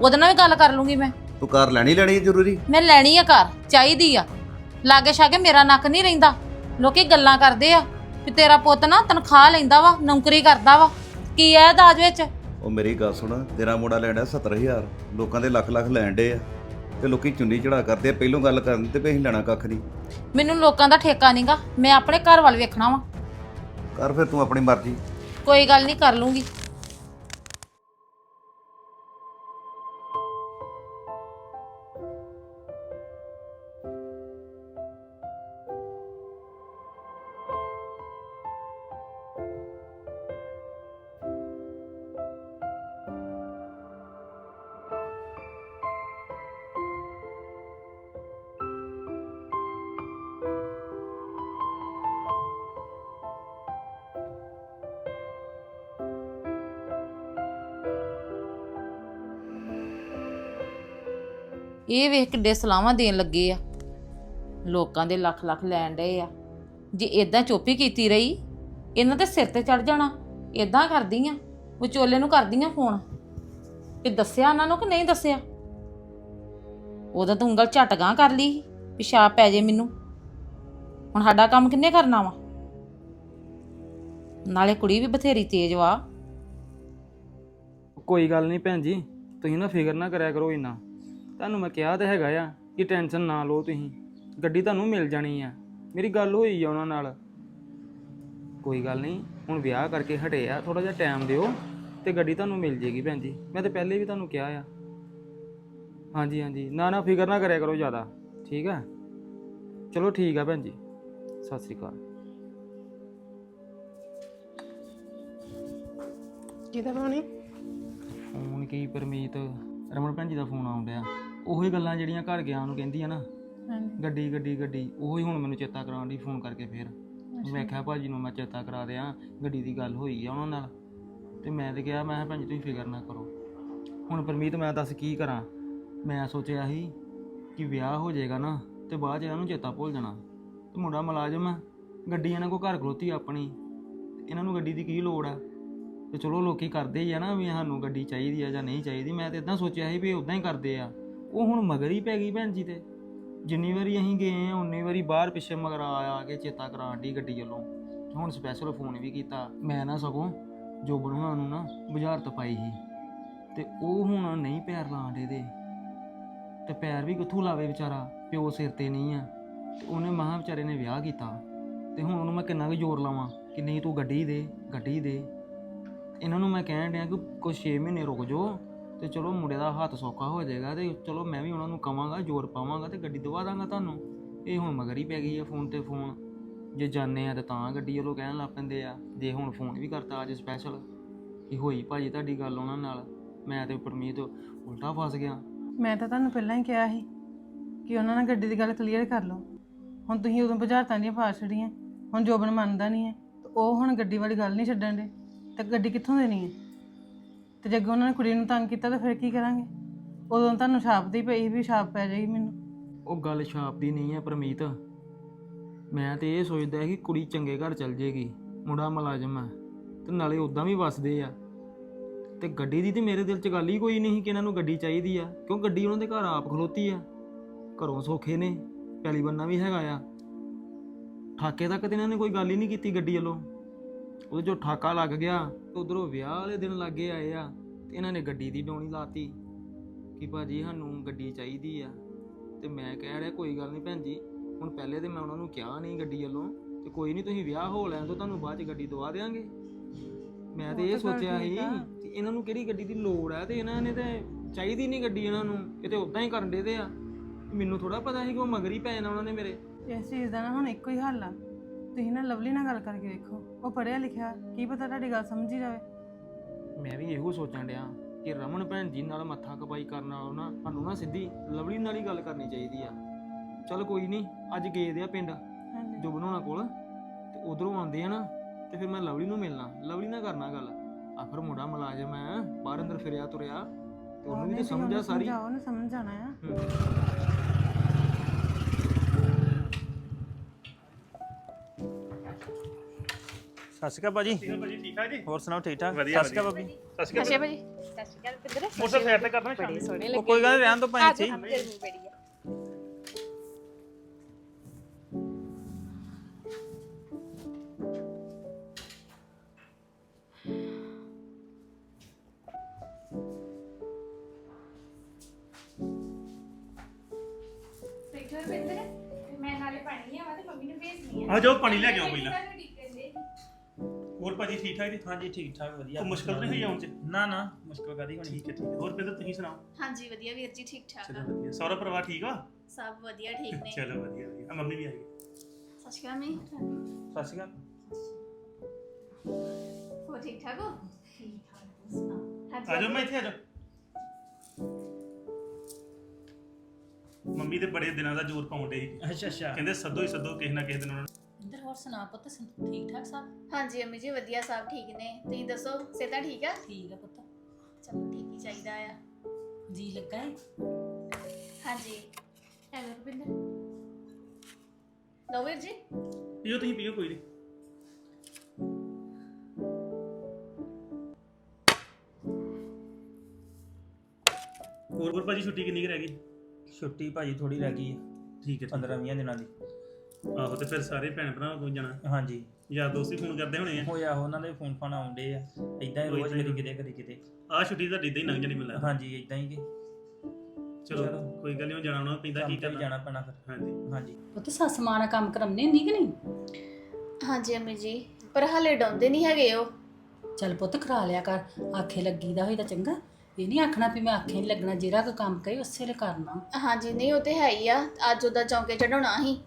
ਉਹਦੇ ਨਾਲ ਵੀ ਗੱਲ ਕਰ ਲੂੰਗੀ ਮੈਂ। ਤੂੰ ਕਾਰ ਲੈਣੀ ਲੈਣੀ ਹੈ ਜ਼ਰੂਰੀ? ਮੈਂ ਲੈਣੀ ਆ ਘਰ ਚਾਹੀਦੀ ਆ। ਲਾਗੇ ਛਾਗੇ ਮੇਰਾ ਨੱਕ ਨਹੀਂ ਰਹਿੰਦਾ। ਲੋਕੀ ਗੱਲਾਂ ਕਰਦੇ ਆ ਵੀ ਤੇਰਾ ਪੁੱਤ ਨਾ ਤਨਖਾਹ ਲੈਂਦਾ ਵਾ ਨੌਕਰੀ ਕਰਦਾ ਵਾ। ਕੀ ਐ ਦਾਜ ਵਿੱਚ? ਉਹ ਮੇਰੀ ਗੱਲ ਸੁਣ ਤੇਰਾ ਮੁੰਡਾ ਲੈਣਾ 70000 ਲੋਕਾਂ ਦੇ ਲੱਖ ਲੱਖ ਲੈਣ ਡੇ ਆ। ਤੇ ਲੋਕੀ ਚੁੰਨੀ ਚੜਾ ਕਰਦੇ ਆ ਪਹਿਲੋਂ ਗੱਲ ਕਰਨ ਤੇ ਵੀ ਅਸੀਂ ਲੈਣਾ ਕੱਖ ਨਹੀਂ। ਮੈਨੂੰ ਲੋਕਾਂ ਦਾ ਠੇਕਾ ਨਹੀਂਗਾ ਮੈਂ ਆਪਣੇ ਘਰ ਵੱਲ ਵੇਖਣਾ ਵਾ। ਕਰ ਫਿਰ ਤੂੰ ਆਪਣੀ ਮਰਜ਼ੀ। ਕੋਈ ਗੱਲ ਨਹੀਂ ਕਰ ਲੂੰਗੀ। ਇਹ ਵੇਖ ਕਿੱਡੇ ਸਲਾਹਾਂ ਦੇਣ ਲੱਗੇ ਆ। ਲੋਕਾਂ ਦੇ ਲੱਖ ਲੱਖ ਲੈਣ ਡਏ ਆ। ਜੇ ਇਦਾਂ ਚੋਪੀ ਕੀਤੀ ਰਹੀ, ਇਹਨਾਂ ਦੇ ਸਿਰ ਤੇ ਚੜ ਜਾਣਾ ਇਦਾਂ ਕਰਦੀਆਂ, ਵਿਚੋਲੇ ਨੂੰ ਕਰਦੀਆਂ ਫੋਨ। ਕਿ ਦੱਸਿਆ ਉਹਨਾਂ ਨੂੰ ਕਿ ਨਹੀਂ ਦੱਸਿਆ? ਉਹਦਾ ਤਾਂ ਉਂਗਲ ਝਟਗਾਂ ਕਰ ਲਈ ਪਿਸ਼ਾਬ ਪੈ ਜੇ ਮੈਨੂੰ। ਹੁਣ ਸਾਡਾ ਕੰਮ ਕਿੰਨੇ ਕਰਨਾ ਵਾ? ਨਾਲੇ ਕੁੜੀ ਵੀ ਬਥੇਰੀ ਤੇਜ਼ ਵਾ। ਕੋਈ ਗੱਲ ਨਹੀਂ ਭੈਣ ਜੀ, ਤੁਸੀਂ ਨਾ ਫਿਕਰ ਨਾ ਕਰਿਆ ਕਰੋ ਇੰਨਾ। ਤੁਹਾਨੂੰ ਮੈਂ ਕਿਹਾ ਤਾਂ ਹੈਗਾ ਆ ਕਿ ਟੈਨਸ਼ਨ ਨਾ ਲਓ ਤੁਸੀਂ। ਗੱਡੀ ਤੁਹਾਨੂੰ ਮਿਲ ਜਾਣੀ ਆ। ਮੇਰੀ ਗੱਲ ਹੋਈ ਆ ਉਹਨਾਂ ਨਾਲ। ਕੋਈ ਗੱਲ ਨਹੀਂ ਹੁਣ ਵਿਆਹ ਕਰਕੇ ਹਟੇ ਆ ਥੋੜਾ ਜਿਹਾ ਟਾਈਮ ਦਿਓ ਤੇ ਗੱਡੀ ਤੁਹਾਨੂੰ ਮਿਲ ਜੇਗੀ ਭੈਣ ਜੀ। ਮੈਂ ਤਾਂ ਪਹਿਲੇ ਵੀ ਤੁਹਾਨੂੰ ਕਿਹਾ ਆ। ਹਾਂਜੀ ਹਾਂਜੀ। ਨਾ ਨਾ ਫਿਕਰ ਨਾ ਕਰਿਆ ਕਰੋ ਜ਼ਿਆਦਾ। ਠੀਕ ਆ? ਚਲੋ ਠੀਕ ਆ ਭੈਣ ਜੀ। ਸਤਿ ਸ੍ਰੀ ਅਕਾਲ। ਕਿਹਦਾ ਪਾਣੀ ਫੋਨ ਕੀ ਪਰਮੀਤ? ਰਮਨ ਭੈਣ ਜੀ ਦਾ ਫੋਨ ਆਉਣ ਡਿਆ। ਉਹੀ ਗੱਲਾਂ ਜਿਹੜੀਆਂ ਘਰ ਗਿਆ ਉਹਨੂੰ ਕਹਿੰਦੀ ਆ ਨਾ ਗੱਡੀ ਗੱਡੀ ਗੱਡੀ ਉਹੀ ਹੁਣ ਮੈਨੂੰ ਚੇਤਾ ਕਰਾਉਣ ਦੀ ਫੋਨ ਕਰਕੇ ਫੇਰ। ਮੈਂ ਕਿਹਾ ਭਾਜੀ ਨੂੰ ਮੈਂ ਚੇਤਾ ਕਰਾ ਦਿਆਂ ਗੱਡੀ ਦੀ ਗੱਲ ਹੋਈ ਆ ਉਹਨਾਂ ਨਾਲ। ਤੇ ਮੈਂ ਤੇ ਕਿਹਾ ਮੈਂ ਕਿਹਾ ਭੈਣ ਜੀ ਤੁਸੀਂ ਫਿਕਰ ਨਾ ਕਰੋ। ਹੁਣ ਪਰਮੀਤ ਮੈਂ ਦੱਸ ਕੀ ਕਰਾਂ? ਮੈਂ ਸੋਚਿਆ ਸੀ ਕਿ ਵਿਆਹ ਹੋ ਜਾਏਗਾ ਨਾ ਤੇ ਬਾਅਦ 'ਚ ਇਹਨਾਂ ਨੂੰ ਚੇਤਾ ਭੁੱਲ ਜਾਣਾ। ਤੇ ਮੁੰਡਾ ਮੁਲਾਜ਼ਮ ਆ ਗੱਡੀ ਇਹਨਾਂ ਕੋ ਘਰ ਖਲੋਤੀ ਆਪਣੀ। ਇਹਨਾਂ ਨੂੰ ਗੱਡੀ ਦੀ ਕੀ ਲੋੜ ਆ? ਤੇ ਚਲੋ ਲੋਕੀ ਕਰਦੇ ਹੀ ਆ ਨਾ ਵੀ ਸਾਨੂੰ ਗੱਡੀ ਚਾਹੀਦੀ ਆ ਜਾਂ ਨਹੀਂ ਚਾਹੀਦੀ। ਮੈਂ ਤੇ ਇਦਾਂ ਸੋਚਿਆ ਸੀ ਵੀ ਉਦਾਂ ਹੀ ਕਰਦੇ ਆ। ਉਹ ਹੁਣ ਮਗਰ ਹੀ ਪੈ ਗਈ ਭੈਣ ਜੀ ਤੇ। ਜਿੰਨੀ ਵਾਰੀ ਅਸੀਂ ਗਏ ਆ, ਉਨੀ ਵਾਰੀ ਬਾਹਰ ਪਿੱਛੇ ਮਗਰ ਆ ਆ ਕੇ ਚੇਤਾ ਕਰਾਉਣ ਦੀ ਗੱਡੀ ਵੱਲੋਂ। ਤੇ ਹੁਣ ਸਪੈਸ਼ਲ ਫੋਨ ਵੀ ਕੀਤਾ। ਮੈਂ ਨਾ ਸਗੋਂ ਜੋਬਨ ਹੁਣਾਂ ਨੂੰ ਨਾ ਬਾਜ਼ਾਰ ਤੋਂ ਪਾਈ ਸੀ। ਤੇ ਉਹ ਹੁਣ ਨਹੀਂ ਪੈਰ ਲਾਉਂਦੇ ਦੇ ਤੇ ਪੈਰ ਵੀ ਕਿੱਥੋਂ ਲਾਵੇ ਵਿਚਾਰਾ? ਪਿਓ ਸਿਰ ਤੇ ਨਹੀਂ ਆ। ਤੇ ਉਹਨੇ ਮਹਾਂ ਵਿਚਾਰੇ ਨੇ ਵਿਆਹ ਕੀਤਾ। ਤੇ ਹੁਣ ਉਹਨੂੰ ਮੈਂ ਕਿੰਨਾ ਕੁ ਜ਼ੋਰ ਲਾਵਾਂ ਕਿ ਨਹੀਂ ਤੂੰ ਗੱਡੀ ਦੇ ਗੱਡੀ ਦੇ। ਇਹਨਾਂ ਨੂੰ ਮੈਂ ਕਹਿਣ ਡਿਆ ਕਿ ਕੁਛ 6 ਮਹੀਨੇ ਰੁਕ ਜਾਓ। ਤੇ ਚਲੋ ਮੁੰਡੇ ਦਾ ਹੱਥ ਸੌਖਾ ਹੋ ਜਾਏਗਾ ਤੇ ਚਲੋ ਮੈਂ ਵੀ ਉਹਨਾਂ ਨੂੰ ਕਵਾਂਗਾ, ਜ਼ੋਰ ਪਾਵਾਂਗਾ ਤੇ ਗੱਡੀ ਦਵਾ ਦਾਂਗਾ ਤੁਹਾਨੂੰ। ਇਹ ਹੁਣ ਮਗਰ ਹੀ ਪੈ ਗਈ ਆ ਫੋਨ ਤੇ ਫੋਨ ਜੇ ਜਾਂਦੇ ਆ ਤੇ ਤਾਂ ਗੱਡੀ ਵੱਲੋਂ ਕਹਿਣ ਲੱਗ ਪੈਂਦੇ ਆ। ਜੇ ਹੁਣ ਫੋਨ ਵੀ ਕਰਤਾ ਅੱਜ ਸਪੈਸ਼ਲ ਕਿ ਹੋਈ ਭਾਜੀ ਤੁਹਾਡੀ ਗੱਲ ਉਹਨਾਂ ਨਾਲ? ਮੈਂ ਤੇ ਪਰਮੀਤ ਉਲਟਾ ਫਸ ਗਿਆ। ਮੈਂ ਤਾਂ ਤੁਹਾਨੂੰ ਪਹਿਲਾਂ ਹੀ ਕਿਹਾ ਸੀ ਕਿ ਉਹਨਾਂ ਨਾਲ ਗੱਡੀ ਦੀ ਗੱਲ ਕਲੀਅਰ ਕਰ ਲਓ। ਹੁਣ ਤੁਸੀਂ ਉਦੋਂ ਬੁਝਾਰਤਾਂ ਦੀਆਂ ਫਾਸ ਛੜੀਆਂ ਹੁਣ ਜੋਬਨ ਮੰਨਦਾ ਨਹੀਂ ਹੈ। ਤੇ ਉਹ ਹੁਣ ਗੱਡੀ ਵਾਲੀ ਗੱਲ ਨਹੀਂ ਛੱਡਣ ਦੇ। ਤੇ ਗੱਡੀ ਕਿੱਥੋਂ ਦੇਣੀ ਹੈ? ਤੇ ਜੇ ਅੱਗੇ ਉਹਨਾਂ ਨੇ ਕੁੜੀ ਨੂੰ ਤੰਗ ਕੀਤਾ ਤਾਂ ਫਿਰ ਕੀ ਕਰਾਂਗੇ? ਉਦੋਂ ਤੁਹਾਨੂੰ ਛਾਪ ਦੀ ਪਈ ਸੀ ਵੀ ਛਾਪ ਪੈ ਜਾਏਗੀ ਮੈਨੂੰ। ਉਹ ਗੱਲ ਛਾਪਦੀ ਨਹੀਂ ਹੈ ਪਰਮੀਤ। ਮੈਂ ਤੇ ਇਹ ਸੋਚਦਾ ਸੀ ਕਿ ਕੁੜੀ ਚੰਗੇ ਘਰ ਚਲ ਜੇਗੀ, ਮੁੰਡਾ ਮੁਲਾਜ਼ਮ ਹੈ ਤੇ ਨਾਲੇ ਉਦਾਂ ਵੀ ਵਸਦੇ ਆ। ਤੇ ਗੱਡੀ ਦੀ ਤੇ ਮੇਰੇ ਦਿਲ 'ਚ ਗੱਲ ਹੀ ਕੋਈ ਨਹੀਂ ਕਿ ਇਹਨਾਂ ਨੂੰ ਗੱਡੀ ਚਾਹੀਦੀ ਆ, ਕਿਉਂ ਗੱਡੀ ਉਹਨਾਂ ਦੇ ਘਰ ਆਪ ਖਲੋਤੀ ਆ। ਘਰੋਂ ਸੌਖੇ ਨੇ, ਪੈਲੀ ਬੰਨਾ ਵੀ ਹੈਗਾ ਆ। ਠਾਕੇ ਤੱਕ ਤੇ ਇਹਨਾਂ ਨੇ ਕੋਈ ਗੱਲ ਹੀ ਨਹੀਂ ਕੀਤੀ ਗੱਡੀ ਵੱਲੋਂ। ਉਹਦੇ ਜੋ ਠਾਕਾ ਲੱਗ ਗਿਆ ਉਧਰੋਂ ਵਿਆਹ ਵਾਲੇ ਦਿਨ ਲੱਗੇ ਆਏ ਆ ਤੇ ਇਹਨਾਂ ਨੇ ਗੱਡੀ ਦੀ ਡੋਣੀ ਲਾਤੀ ਕਿ ਭਾਜੀ ਸਾਨੂੰ ਗੱਡੀ ਚਾਹੀਦੀ ਆ। ਤੇ ਮੈਂ ਕਹਿ ਰਿਹਾ ਕੋਈ ਗੱਲ ਨਹੀਂ ਭੈਣ ਜੀ ਹੁਣ ਪਹਿਲੇ ਤੇ ਮੈਂ ਉਹਨਾਂ ਨੂੰ ਕਿਹਾ ਨਹੀਂ ਗੱਡੀ ਵੱਲੋਂ ਤੇ ਕੋਈ ਨਹੀਂ ਤੁਸੀਂ ਵਿਆਹ ਹੋ ਲੈਣ ਤੋਂ ਤੁਹਾਨੂੰ ਬਾਅਦ ਚ ਗੱਡੀ ਦਵਾ ਦੇਵਾਂਗੇ ਮੈਂ ਤੇ ਇਹ ਸੋਚਿਆ ਸੀ ਆ। ਕਿ ਇਹਨਾਂ ਨੂੰ ਕਿਹੜੀ ਗੱਡੀ ਦੀ ਲੋੜ ਹੈ ਤੇ ਇਹਨਾਂ ਨੇ ਤੇ ਚਾਹੀਦੀ ਨਹੀਂ ਗੱਡੀ ਇਹਨਾਂ ਨੂੰ ਇਹ ਤੇ ਉਦਾਂ ਹੀ ਕਰਨ ਦੇ ਤੇ ਆ। ਮੈਨੂੰ ਥੋੜਾ ਪਤਾ ਸੀ ਕਿ ਉਹ ਮਗਰ ਹੀ ਪੈ ਜਾਣਾ ਉਹਨਾਂ ਨੇ ਮੇਰੇ। ਇਸ ਚੀਜ਼ ਦਾ ਨਾ ਹੁਣ ਇੱਕੋ ਹੀ ਹੱਲ ਆ। ਤੁਸੀਂ ਨਾ ਲਵਲੀ ਨਾਲ ਗੱਲ ਕਰਕੇ ਵੇਖੋ ਉਹ ਪੜ੍ਹਿਆ ਲਿਖਿਆ ਕੀ ਪਤਾ ਤੁਹਾਡੀ ਗੱਲ ਸਮਝ ਜਾਵੇ। ਮੈਂ ਵੀ ਇਹੋ ਸੋਚਣ ਡਿਆ ਕਿ ਰਮਨ ਭੈਣ ਜੀ ਨਾਲ ਮੱਥਾ ਕਪਾਈ ਕਰਨ ਨਾਲੋਂ ਨਾ ਸਾਨੂੰ ਨਾ ਸਿੱਧੀ ਲਵਲੀ ਨਾਲ ਹੀ ਗੱਲ ਕਰਨੀ ਚਾਹੀਦੀ ਆ। ਚਲ ਕੋਈ ਨਹੀਂ ਅੱਜ ਗਏ ਦੇ ਆ ਪਿੰਡ ਹਾਂਜੀ। ਜੋ ਬਣਾਉਣਾ ਕੋਲ ਤੇ ਉਧਰੋਂ ਆਉਂਦੇ ਆ ਨਾ ਤੇ ਫਿਰ ਮੈਂ ਲਵਲੀ ਨੂੰ ਮਿਲਣਾ ਲਵਲੀ ਨਾਲ ਕਰਨਾ ਗੱਲ। ਆਖਰ ਮੁੰਡਾ ਮੁਲਾਜ਼ਮ ਹੈ ਬਾਹਰ ਅੰਦਰ ਫਿਰਿਆ ਤੁਰਿਆ ਤੇ ਉਹਨੂੰ ਵੀ ਤੇ ਸਮਝ ਆ ਸਾਰੀ। ਸਮਝਾਓ ਉਹਨੂੰ ਸਮਝ ਆ। ਹੂੰ। ਸਤਿ ਸ਼੍ਰੀ ਅਕਾਲ ਭਾਜੀ। ਭਾਜੀ ਠੀਕ ਠਾਕ ਜੀ? ਹੋਰ ਸੁਣਾਓ ਠੀਕ ਠਾਕ? ਵਧੀਆ, ਸਤਿ ਸ਼੍ਰੀ ਅਕਾਲ ਭਾਬੀ। ਸਤਿ ਸ਼੍ਰੀ ਅਕਾਲ। ਸਤਿ ਸ਼੍ਰੀ ਅਕਾਲ ਪਿੰਦਰ ਮੋਟਰ ਸਾਈਡ ਤੇ ਕਰਨਾ ਸ਼ਾਮੀ ਉਹ ਕੋਈ ਗੱਲ ਨੀ, ਰਹਿਣ ਤੋਂ ਭਾਈ ਇੱਥੇ। ਹੀ। ਗਰਮੀ ਬੜੀ ਆ। ਬੈਠੋ ਪਿੰਦਰ ਮੈਂ ਨਾਲੇ ਪਾਣੀ ਲਿਆਵਾਂ ਤੇ ਮੰਮੀ ਨੂੰ ਭੇਜਣੀ ਆ ਜਾਓ ਪਾਣੀ ਲੈ ਕੇ ਆਓ ਪਹਿਲਾਂ। ਭਾਜੀ ਠੀਕ ਠਾਕ ਜੀ? ਹਾਂਜੀ ਠੀਕ ਠਾਕ ਵਧੀਆ। ਕੋਈ ਮੁਸ਼ਕਲ ਨਹੀਂ ਹੋਈ ਆਉਣ ਚ ਨਾ ਨਾ ਮੁਸ਼ਕਲ ਕਾਦੀ ਹੋਣੀ? ਠੀਕ ਹੈ ਠੀਕ ਹੈ। ਹੋਰ ਪਿੰਦਰ ਤੁਸੀਂ ਸੁਣਾਓ? ਹਾਂਜੀ ਵਧੀਆ ਵੀਰ ਜੀ ਠੀਕ ਠਾਕ ਚਲੋ ਆ ਵਧੀਆ। ਸਾਰਾ ਪਰਿਵਾਰ ਠੀਕ ਵਾ ਸਭ ਵਧੀਆ ਠੀਕ ਨੇ। ਚਲੋ ਵਧੀਆ ਵਧੀਆ। ਆ ਮੰਮੀ ਵੀ ਆ ਗਈ ਸਤਿ ਸ਼੍ਰੀ ਅਕਾਲ ਮੈਂ ਸਤਿ ਸ਼੍ਰੀ ਅਕਾਲ। ਹੋ ਠੀਕ ਠਾਕ ਹੋ? ਠੀਕ ਠਾਕ ਤੁਸੀਂ ਸੁਣਾਓ? ਆ ਜਾਓ ਮੈਂ ਇੱਥੇ ਆ ਜਾਓ। ਮੰਮੀ ਦੇ ਬੜੇ ਦਿਨਾਂ ਦਾ ਜ਼ੋਰ ਪਾਉਂਦੇ ਸੀ। ਅੱਛਾ ਅੱਛਾ। ਕਹਿੰਦੇ ਸੱਦੋ ਹੀ ਸੱਦੋ ਕਿਸੇ ਨਾ ਕਿਸੇ ਦਿਨ ਉਹਨਾਂ ਨੂੰ। ਇੰਦਰ ਹੋਰ ਸੁਣਾ ਪੁੱਤ ਠੀਕ ਠਾਕ ਸਭ? ਹਾਂਜੀ ਅੰਮੀ ਜੀ ਵਧੀਆ ਸਭ ਠੀਕ ਨੇ। ਤੁਸੀਂ ਦੱਸੋ ਸਿਹਤਾਂ ਠੀਕ ਆ? ਠੀਕ ਆ ਪੁੱਤ। ਚਲੋ ਠੀਕ ਹੀ ਚਾਹੀਦਾ ਆ। ਜੀ ਲੱਗਾ ਹੈ ਹਾਂਜੀ। ਹੈਲੋ ਰੁਪਿੰਦਰ। ਲਓ ਵੀਰ ਜੀ। ਪੀਓ ਤੁਸੀਂ ਪੀਓ ਕੋਈ ਨਹੀਂ ਹੋਰ ਹੋਰ ਭਾਜੀ ਛੁੱਟੀ ਕਿੰਨੀ ਕੁ ਰਹਿ ਗਈ? ਛੁੱਟੀ ਭਾਜੀ ਥੋੜੀ ਰਹਿ ਗਈ ਹੈ ਠੀਕ ਹੈ। 15 20 ਦਿਨਾਂ ਦੀ। ਆਹੋ ਤੇ ਫਿਰ ਸਾਰੇ ਭੈਣ ਭਰਾ ਕੋ ਜਾਣਾ। ਹਾਂਜੀ। ਯਾਰ ਦੋਸਤ ਹੀ ਫੋਨ ਕਰਦੇ ਹੋਣੇ ਆ? ਹੋਇਆ ਉਹਨਾਂ ਦੇ ਫੋਨ ਫਾਨ ਆਉਂਦੇ ਆ। ਇਦਾਂ ਹੀ ਰੋਜ਼ ਕਦੀ ਕਿਤੇ ਕਦੀ ਕਿਤੇ। ਆਹ ਛੁੱਟੀ ਤਾਂ ਇਦਾਂ ਹੀ ਲੰਘ ਜਾਣੀ ਮਿਲਦਾ। ਹਾਂਜੀ ਇਦਾਂ ਹੀ ਕਿ। ਚਲੋ। ਕੋਈ ਗੱਲ ਨਹੀਂ ਜਾਣਾ ਉਹਨਾਂ ਪੈਂਦਾ ਕੰਮ ਕੀ ਤੇ। ਕਰਨਾ ਜਾਣਾ ਪੈਣਾ ਫਿਰ। ਹਾਂਜੀ। ਹਾਂਜੀ। ਪੁੱਤ ਸੱਸ ਮਾਂ ਨਾਲ ਕੰਮ ਕਰਾਉਂਦੇ ਹੁੰਦੀ ਕਿ ਨਹੀਂ? ਹਾਂਜੀ ਅੰਮੀ ਜੀ। ਪਰ ਹਾਲੇ ਡਾਉਂਦੇ ਨਹੀਂ ਹੈਗੇ ਉਹ। ਚੱਲ ਪੁੱਤ ਕਰਾ ਲਿਆ ਕਰ। ਆਖੇ ਲੱਗੀਦਾ ਹੋਈ ਤਾਂ ਚੰਗਾ। ਇਹ ਨਹੀਂ ਆਖਣਾ ਵੀ ਮੈਂ ਆਖੇ ਨਹੀਂ ਲੱਗਣਾ ਜਿਹੜਾ ਕੋਈ ਕੰਮ ਕਰੇ ਉਸੇ ਵੇਲੇ ਕਰਨਾ। ਹਾਂਜੀ ਨਹੀਂ ਉਹ ਤੇ ਹੈ ਹੀ ਆ। ਅੱਜ ਉਹਦਾ ਚੌਂਕੇ ਚੜਾਉਣਾ ਸੀ।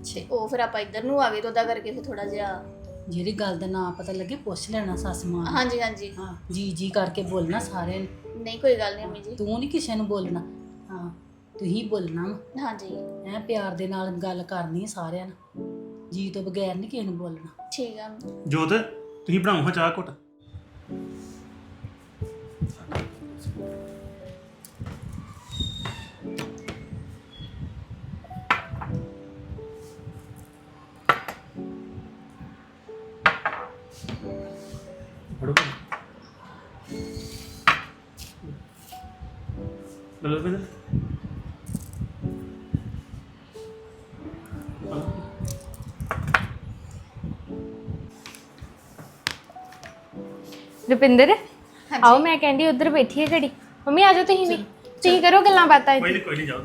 ਅੱਛੇ ਉਹ ਫਿਰ ਆਪਾਂ ਇੱਧਰ ਨੂੰ ਆ ਗਏ ਤਾਂ ਉਹਦਾ ਕਰਕੇ ਫਿਰ ਥੋੜਾ ਜਿਹਾ ਜਿਹੜੀ ਗੱਲ ਦਾ ਨਾਂ ਪਤਾ ਲੱਗੇ ਪੁੱਛ ਲੈਣਾ ਸੱਸ ਮਾਂ ਨੂੰ। ਹਾਂਜੀ ਹਾਂਜੀ। ਹਾਂ ਜੀ ਜੀ ਕਰਕੇ ਬੋਲਣਾ ਸਾਰਿਆਂ ਨੇ। ਨਹੀਂ ਕੋਈ ਗੱਲ ਨਹੀਂ ਅੰਮੀ ਜੀ। ਤੂੰ ਨਹੀਂ ਕਿਸੇ ਨੂੰ ਬੋਲਣਾ। ਹਾਂ ਤੂੰ ਹੀ ਬੋਲਣਾ ਹਾਂਜੀ। ਐ ਪਿਆਰ ਦੇ ਨਾਲ ਗੱਲ ਕਰਨੀ ਹੈ ਸਾਰਿਆਂ ਨਾਲ। ਜੀ ਤੋਂ ਬਗੈਰ ਨਹੀਂ ਕਿਸੇ ਨੂੰ ਬੋਲਣਾ। ਠੀਕ ਆ ਜੋਤ ਤੁਸੀਂ ਬਣਾਓ ਹਾਂ ਚਾਹ ਘੁੱਟ। ਲੋ ਲੋ ਰੁਪਿੰਦਰ ਆਓ ਮੈਂ ਕਹਿੰਦੀ ਉਧਰ ਬੈਠੀ ਹੈ ਘੜੀ। ਮੰਮੀ ਆਜੋ ਤੁਸੀਂ ਵੀ। ਤੁਸੀਂ ਕਰੋ ਗੱਲਾਂ ਬਾਤਾਂ ਕੋਈ ਇੱਥੇ ਨਹੀਂ ਕੋਈ ਨਹੀਂ ਜਾਓ।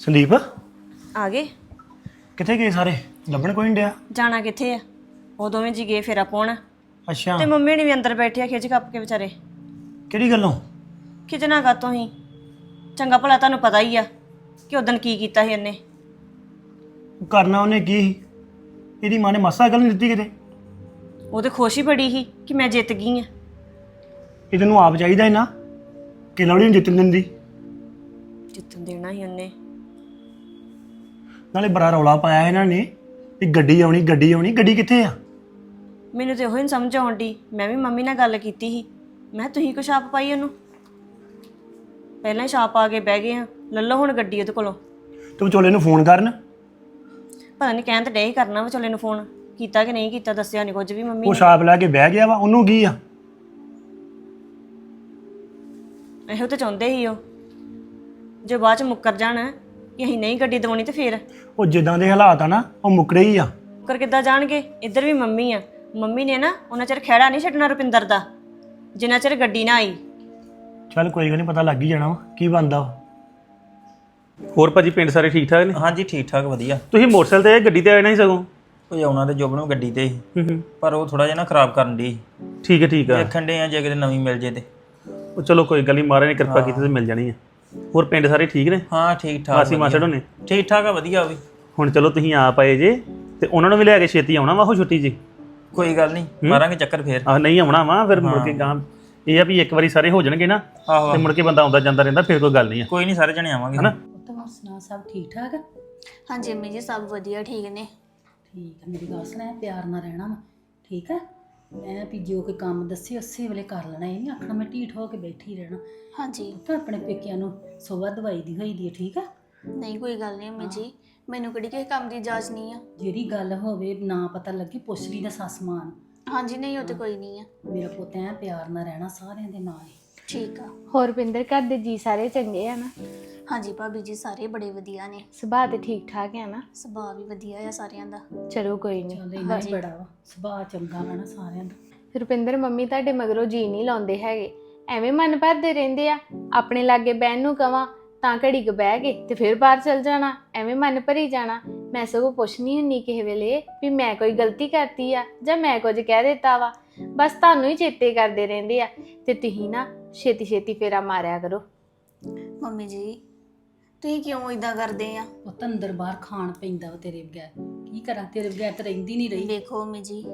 ਸੰਦੀਪ? ਆ ਗਏ। ਕਿੱਥੇ ਗਏ ਸਾਰੇ? ਲੱਭਣ ਕੋਈ ਨਹੀਂ ਡਿਆ? ਜਾਣਾ ਕਿੱਥੇ ਆ? ਉਹ ਦੋਵੇਂ ਜੀ ਗਏ ਫੇਰਾ ਪਾਉਣ ਅੱਛਾ। ਤੇ ਮੰਮੀ ਨੇ ਵੀ ਅੰਦਰ ਬੈਠੇ ਆ ਖਿੱਚ ਕੱਪ ਕੇ ਵਿਚਾਰੇ। ਕਿਹੜੀ ਗੱਲੋਂ? ਖਿੱਚਣਾ ਕਾਤੋਂ ਹੀ ਚੰਗਾ ਭਲਾ ਤੁਹਾਨੂੰ ਪਤਾ ਹੀ ਆ ਕਿ ਉਦੋਂ ਕੀ ਕੀਤਾ ਸੀ ਇਹਨੇ ਕਰਨਾ ਉਹਨੇ ਕੀ ਸੀ? ਇਹਦੀ ਮਾਂ ਨੇ ਮਸਾ ਗੱਲ ਨਹੀਂ ਦਿੱਤੀ ਕਿਤੇ? ਉਹ ਤੇ ਖੁਸ਼ ਹੀ ਬੜੀ ਸੀ ਕਿ ਮੈਂ ਜਿੱਤ ਗਈ ਆ। ਇਹ ਤੈਨੂੰ ਆਪ ਚਾਹੀਦਾ ਹੈ ਨਾ ਕਿ ਲਵਲੀ ਨੂੰ ਜਿੱਤਣ ਦਿੰਦੀ। ਜਿੱਤਣ ਦੇਣਾ ਸੀ ਉਹਨੇ। ਨਾਲੇ ਬੜਾ ਰੌਲਾ ਪਾਇਆ ਇਹਨਾਂ ਨੇ ਵੀ ਗੱਡੀ ਆਉਣੀ ਗੱਡੀ ਆਉਣੀ ਗੱਡੀ ਕਿੱਥੇ ਆ? ਮੈਨੂੰ ਤੇ ਉਹੀ ਨਹੀਂ ਸਮਝ ਆਉਂਦੀ। ਮੈਂ ਵੀ ਮੰਮੀ ਨਾਲ ਗੱਲ ਕੀਤੀ ਸੀ। ਮੈਂ ਕਿਹਾ ਤੁਸੀਂ ਕੋ ਛਾਪ ਪਾਈ ਉਹਨੂੰ? ਪਹਿਲਾਂ ਹੀ ਛਾਪ ਆ ਕੇ ਬਹਿ ਗਏ ਆ। ਲੱਲੋ ਹੁਣ ਗੱਡੀ ਉਹਦੇ ਕੋਲੋਂ। ਤੂੰ ਵਿਚੋਲੇ ਨੂੰ ਫੋਨ ਕਰਨ? ਪਤਾ ਨਹੀਂ ਕਹਿਣ ਤੇ ਡੇ ਹੀ ਕਰਨਾ ਵਿਚੋਲੇ ਨੂੰ ਫੋਨ। ਕੀਤਾ ਕਿ ਨਹੀਂ ਕੀਤਾ ਦੱਸਿਆ ਨਹੀਂ ਕੁਝ ਵੀ ਮੰਮੀ ਉਹ ਨੇ। ਛਾਪ ਲੈ ਕੇ ਬਹਿ ਗਿਆ ਵਾ ਉਹਨੂੰ ਕੀ ਆ? ਇਹੋ ਤੇ ਚਾਹੁੰਦੇ ਸੀ ਉਹ। ਜੇ ਬਾਅਦ ਚ ਮੁੱਕਰ ਜਾਣ ਕਿ ਅਸੀਂ ਨਹੀਂ ਗੱਡੀ ਦਵਾਉਣੀ ਤੇ ਫੇਰ? ਉਹ ਜਿੱਦਾਂ ਦੇ ਹਾਲਾਤ ਆ ਨਾ ਉਹ ਮੁੱਕਰੇ ਹੀ ਆ। ਮੁੱਕਰ ਕਿੱਦਾਂ ਜਾਣਗੇ? ਇੱਧਰ ਵੀ ਮੰਮੀ ਆ। ਮੰਮੀ ਨੇ ਨਾ ਉਹਨਾਂ ਚਿਰ ਖਹਿੜਾ ਨਹੀਂ ਛੱਡਣਾ ਰੁਪਿੰਦਰ ਦਾ ਜਿੰਨਾ ਚਿਰ ਗੱਡੀ ਨਾ ਆਈ। ਚੱਲ ਕੋਈ ਗੱਲ ਨਹੀਂ ਪਤਾ ਲੱਗ ਹੀ ਜਾਣਾ ਵਾ ਕੀ ਬੰਦਾ ਹੋਰ ਭਾਜੀ ਪਿੰਡ ਸਾਰੇ ਠੀਕ ਠਾਕ ਨੇ? ਹਾਂਜੀ ਠੀਕ ਠਾਕ ਵਧੀਆ। ਤੁਸੀਂ ਮੋਟਰਸਾਈਕਲ ਤੇ ਗੱਡੀ ਤੇ ਆਏ ਨਹੀਂ ਸਗੋਂ? ਕੋਈ ਆਉਣਾ ਤੇ ਜੋਬ ਨੂੰ ਗੱਡੀ ਤੇ ਹੂੰ। ਹੂੰ ਪਰ ਉਹ ਥੋੜਾ ਜਿਹਾ ਨਾ ਖਰਾਬ ਕਰਨ ਦੀ ਠੀਕ ਹੈ ਠੀਕ ਆ ਦੇਖਣ ਦੇ ਆ ਜੇ ਕਿਤੇ ਨਵੀਂ ਮਿਲ ਜੇ ਤੇ। ਉਹ ਚਲੋ ਕੋਈ ਗੱਲ ਨਹੀਂ ਮਹਾਰਾਜ ਨੇ ਕਿਰਪਾ ਕੀਤੀ ਤੇ ਮਿਲ ਜਾਣੀ ਹੈ ਹੋਰ ਪਿੰਡ ਸਾਰੇ ਠੀਕ ਨੇ? ਹਾਂ ਠੀਕ ਠਾਕ ਮਾਸੀ। ਮਾਸੜ ਹੋਣੇ? ਠੀਕ ਠਾਕ ਆ ਵਧੀਆ ਉਹ ਵੀ। ਹੁਣ ਚਲੋ ਤੁਸੀਂ ਆਪ ਆਏ ਜੇ ਤੇ ਉਹਨਾਂ ਨੂੰ ਵੀ ਲੈ ਕੇ ਛੇਤੀ ਆਉਣਾ ਵਾ ਉਹ ਛੁੱਟੀ ਜੀ। ਕੋਈ ਗੱਲ ਨਹੀਂ ਮਾਰਾਂਗੇ ਚੱਕਰ ਫੇਰ। ਆਹ ਨਹੀਂ ਆਉਣਾ ਵਾ ਫਿਰ ਮੁੜ ਕੇ ਗਾਂ ਇਹ ਆ ਵੀ ਇੱਕ ਵਾਰੀ ਸਾਰੇ ਹੋ ਜਾਣਗੇ ਨਾ ਆਹੋ ਤੇ ਮੁੜ ਕੇ ਬੰਦਾ ਆਉਂਦਾ ਜਾਂਦਾ ਰਹਿੰਦਾ ਫਿਰ ਕੋਈ ਗੱਲ ਨਹੀਂ ਆ। ਕੋਈ ਨਹੀਂ ਸਾਰੇ ਜਣੇ ਆਵਾਂਗੇ। ਹਨਾ? ਹੋਰ ਸੁਣਾ ਸਭ ਠੀਕ ਠਾਕ? ਆ? ਹਾਂਜੀ ਅੰਮੀ ਜੀ ਸਭ ਵਧੀਆ ਠੀਕ ਨੇ। ਠੀਕ ਹੈ ਮੇਰੀ ਗੱਲ ਸੁਣਾ ਪਿਆਰ ਨਾਲ ਰਹਿਣਾ ਵਾ ਠੀਕ ਹੈ ਮੈਂ ਵੀ ਜੋ ਕੋਈ ਕੰਮ ਦੱਸੇ ਉਸੇ ਵੇਲੇ ਕਰ ਲੈਣਾ ਇਹ ਨਹੀਂ ਆਖਣਾ ਮੈਂ ਢੀਠ ਹੋ ਕੇ ਬੈਠੀ ਰਹਿਣਾ। ਹਾਂਜੀ। ਤਾਂ ਆਪਣੇ ਪੇਕਿਆਂ ਨੂੰ ਸੋਭਾ ਦਵਾਈ ਦੀ ਹੋਈ ਦੀ ਹੈ ਠੀਕ ਹੈ ਨਹੀਂ ਕੋਈ ਗੱਲ ਨਹੀਂ ਅੰਮੀ ਜੀ। ਮੈਨੂੰ ਕਿਹੜੀ ਕਿਸੇ ਕੰਮ ਦੀ ਜਾਂਚ ਨਹੀਂ ਆ। ਜਿਹੜੀ ਗੱਲ ਹੋਵੇ ਨਾ ਪਤਾ ਲੱਗੇ ਪੁੱਛ ਲਈ ਦਾ ਸੱਸ ਮਾਂ ਨੂੰ। ਹਾਂਜੀ ਨਹੀਂ ਉਹ ਤੇ ਕੋਈ ਨਹੀਂ ਆ। ਮੇਰਾ ਪੁੱਤ ਐ ਪਿਆਰ ਨਾਲ ਰਹਿਣਾ ਸਾਰਿਆਂ ਦੇ ਨਾਲ ਹੀ। ਠੀਕ ਆ। ਹੋਰ ਰੁਪਿੰਦਰ ਘਰ ਦੇ ਜੀ ਸਾਰੇ ਚੰਗੇ ਆ ਨਾ? ਹਾਂਜੀ ਭਾਬੀ ਜੀ ਸਾਰੇ ਬੜੇ ਵਧੀਆ ਨੇ। ਸੁਭਾਅ ਤੇ ਠੀਕ ਠਾਕ ਆ ਨਾ? ਸੁਭਾਅ ਵੀ ਵਧੀਆ ਆ ਸਾਰਿਆਂ ਦਾ। ਚਲੋ ਕੋਈ ਨਹੀਂ। ਚੱਲ ਇੰਨਾ ਹੀ ਬੜਾ ਵਾ। ਸੁਭਾਅ ਚੰਗਾ ਵਾ ਨਾ ਸਾਰਿਆਂ ਦਾ। ਰੁਪਿੰਦਰ ਮੰਮੀ ਤੁਹਾਡੇ ਮਗਰੋਂ ਜੀ ਨਹੀਂ ਲਾਉਂਦੇ ਹੈਗੇ। ਐਵੇਂ ਮਨ ਭਰਦੇ ਰਹਿੰਦੇ ਆ। ਆਪਣੇ ਲਾਗੇ ਬਹਿਣ ਨੂੰ ਕਵਾਂ ਤਾਂ ਘੜੀ ਕੁ ਬਹਿ ਗਏ ਤੇ ਫਿਰ ਬਾਹਰ ਚਲ ਜਾਣਾ ਐਵੇਂ ਮਨ ਭਰੀ ਜਾਣਾ। ਮੈਂ ਸਗੋਂ ਪੁੱਛਣੀ ਹੁੰਨੀ ਕਿਸੇ ਵੇਲੇ ਵੀ ਮੈਂ ਕੋਈ ਗਲਤੀ ਕਰਤੀ ਆ ਜਾਂ ਮੈਂ ਕੁਝ ਕਹਿ ਦਿੱਤਾ ਵਾ। ਬਸ ਤੁਹਾਨੂੰ ਹੀ ਚੇਤੇ ਕਰਦੇ ਰਹਿੰਦੇ ਆ ਤੇ ਤੁਸੀਂ ਨਾ ਛੇਤੀ ਛੇਤੀ ਫੇਰਾ ਮਾਰਿਆ ਕਰੋ। ਮੰਮੀ ਜੀ ਤੁਸੀਂ ਕਿਉਂ ਇਦਾਂ ਕਰਦੇ ਆ? ਪੁੱਤ ਅੰਦਰ ਬਾਹਰ ਖਾਣ ਪੈਂਦਾ ਵਾ ਤੇਰੇ ਬਗੈਰ। ਕੀ ਕਰਾਂ ਤੇਰੇ ਬਗੈਰ ਤਾਂ ਰਹਿੰਦੀ ਨਹੀਂ ਰਹੀ। ਵੇਖੋ ਮੰਮੀ ਜੀ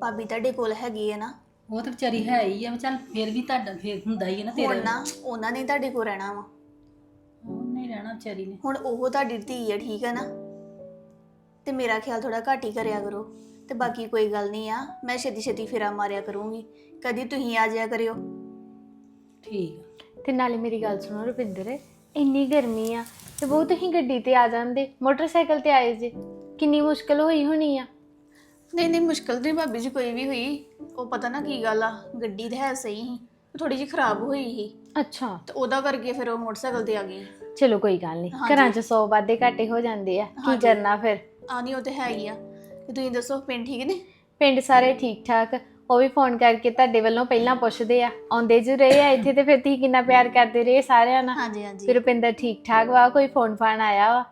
ਭਾਬੀ ਤੁਹਾਡੇ ਕੋਲ ਹੈਗੀ ਹੈ ਨਾ। ਉਹ ਤਾਂ ਵਿਚਾਰੀ ਹੈ ਹੀ ਆ ਚੱਲ ਫਿਰ ਵੀ ਤੁਹਾਡਾ ਫੇਰ ਹੁੰਦਾ ਹੀ ਹੈ ਨਾ ਤੇਰਾ। ਹੁਣ ਨਾ ਉਹਨਾਂ ਨੇ ਤੁਹਾਡੇ ਕੋਲ ਰਹਿਣਾ ਵਾ। ਉਹਨੇ ਰਹਿਣਾ ਵਿਚਾਰੀ ਨੇ। ਹੁਣ ਉਹ ਤੁਹਾਡੀ ਧੀ ਹੈ ਠੀਕ ਹੈ ਨਾ? ਤੇ ਮੇਰਾ ਖਿਆਲ ਥੋੜਾ ਘੱਟ ਹੀ ਕਰਿਆ ਕਰੋ। ਤੇ ਬਾਕੀ ਕੋਈ ਗੱਲ ਨਹੀਂ ਆ ਮੈਂ ਛੇਤੀ ਛੇਤੀ ਫੇਰਾ ਮਾਰਿਆ ਕਰੂੰਗੀ। ਕਦੀ ਤੁਸੀਂ ਆ ਜਾਇਆ ਕਰਿਓ। ਠੀਕ ਆ। ਤੇ ਨਾਲੇ ਮੇਰੀ ਗੱਲ ਸੁਣੋ ਰੁਪਿੰਦਰ ਇੰਨੀ ਗਰਮੀ ਆ ਤੇ ਬਹੁਤ ਤੁਸੀਂ ਗੱਡੀ ਤੇ ਆ ਜਾਂਦੇ ਮੋਟਰਸਾਈਕਲ ਤੇ ਆਏ ਜੇ ਕਿੰਨੀ ਮੁਸ਼ਕਲ ਹੋਈ ਹੋਣੀ ਆ? ਨਹੀਂ ਨਹੀਂ ਮੁਸ਼ਕਲ ਨਹੀਂ ਭਾਬੀ ਜੀ ਕੋਈ ਵੀ ਹੋਈ ਉਹ ਪਤਾ ਨਾ ਕੀ ਗੱਲ ਆ ਗੱਡੀ ਤੇ ਹੈ ਸਹੀ ਸੀ ਥੋੜੀ ਜਿਹੀ ਖਰਾਬ ਹੋਈ ਸੀ। ਅੱਛਾ। ਤੇ ਉਹਦਾ ਕਰਕੇ ਫਿਰ ਉਹ ਮੋਟਰਸਾਈਕਲ ਤੇ ਆ ਗਈ। ਚਲੋ ਕੋਈ ਗੱਲ ਨਹੀਂ ਹਾਂਜੀ। ਘਰਾਂ 'ਚ 100 ਵਾਧੇ ਘਾਟੇ ਹੋ ਜਾਂਦੇ ਆ। ਕੀ ਹਾਂਜੀ। ਕਰਨਾ ਫਿਰ? ਆ ਨਹੀਂ ਉਹ ਤੇ ਹੈ ਹੀ ਆ। ਤੇ ਤੁਸੀਂ ਦੱਸੋ ਪਿੰਡ ਠੀਕ ਨੇ? ਪਿੰਡ ਸਾਰੇ ਠੀਕ ਠਾਕ। ਉਹ ਵੀ ਫੋਨ ਕਰਕੇ ਤੁਹਾਡੇ ਵੱਲੋਂ ਪਹਿਲਾਂ ਪੁੱਛਦੇ ਆ। ਆਉਂਦੇ ਜੂ ਰਹੇ ਆ ਇੱਥੇ ਤੇ ਫਿਰ ਤੁਸੀਂ ਕਿੰਨਾ ਪਿਆਰ ਕਰਦੇ ਰਹੇ ਸਾਰਿਆਂ ਨਾਲ। ਹਾਂਜੀ ਹਾਂਜੀ। ਫਿਰ ਰੁਪਿੰਦਰ ਠੀਕ ਠਾਕ ਵਾ? ਕੋਈ ਫੋਨ ਫਾਨ ਆਇਆ ਵਾ?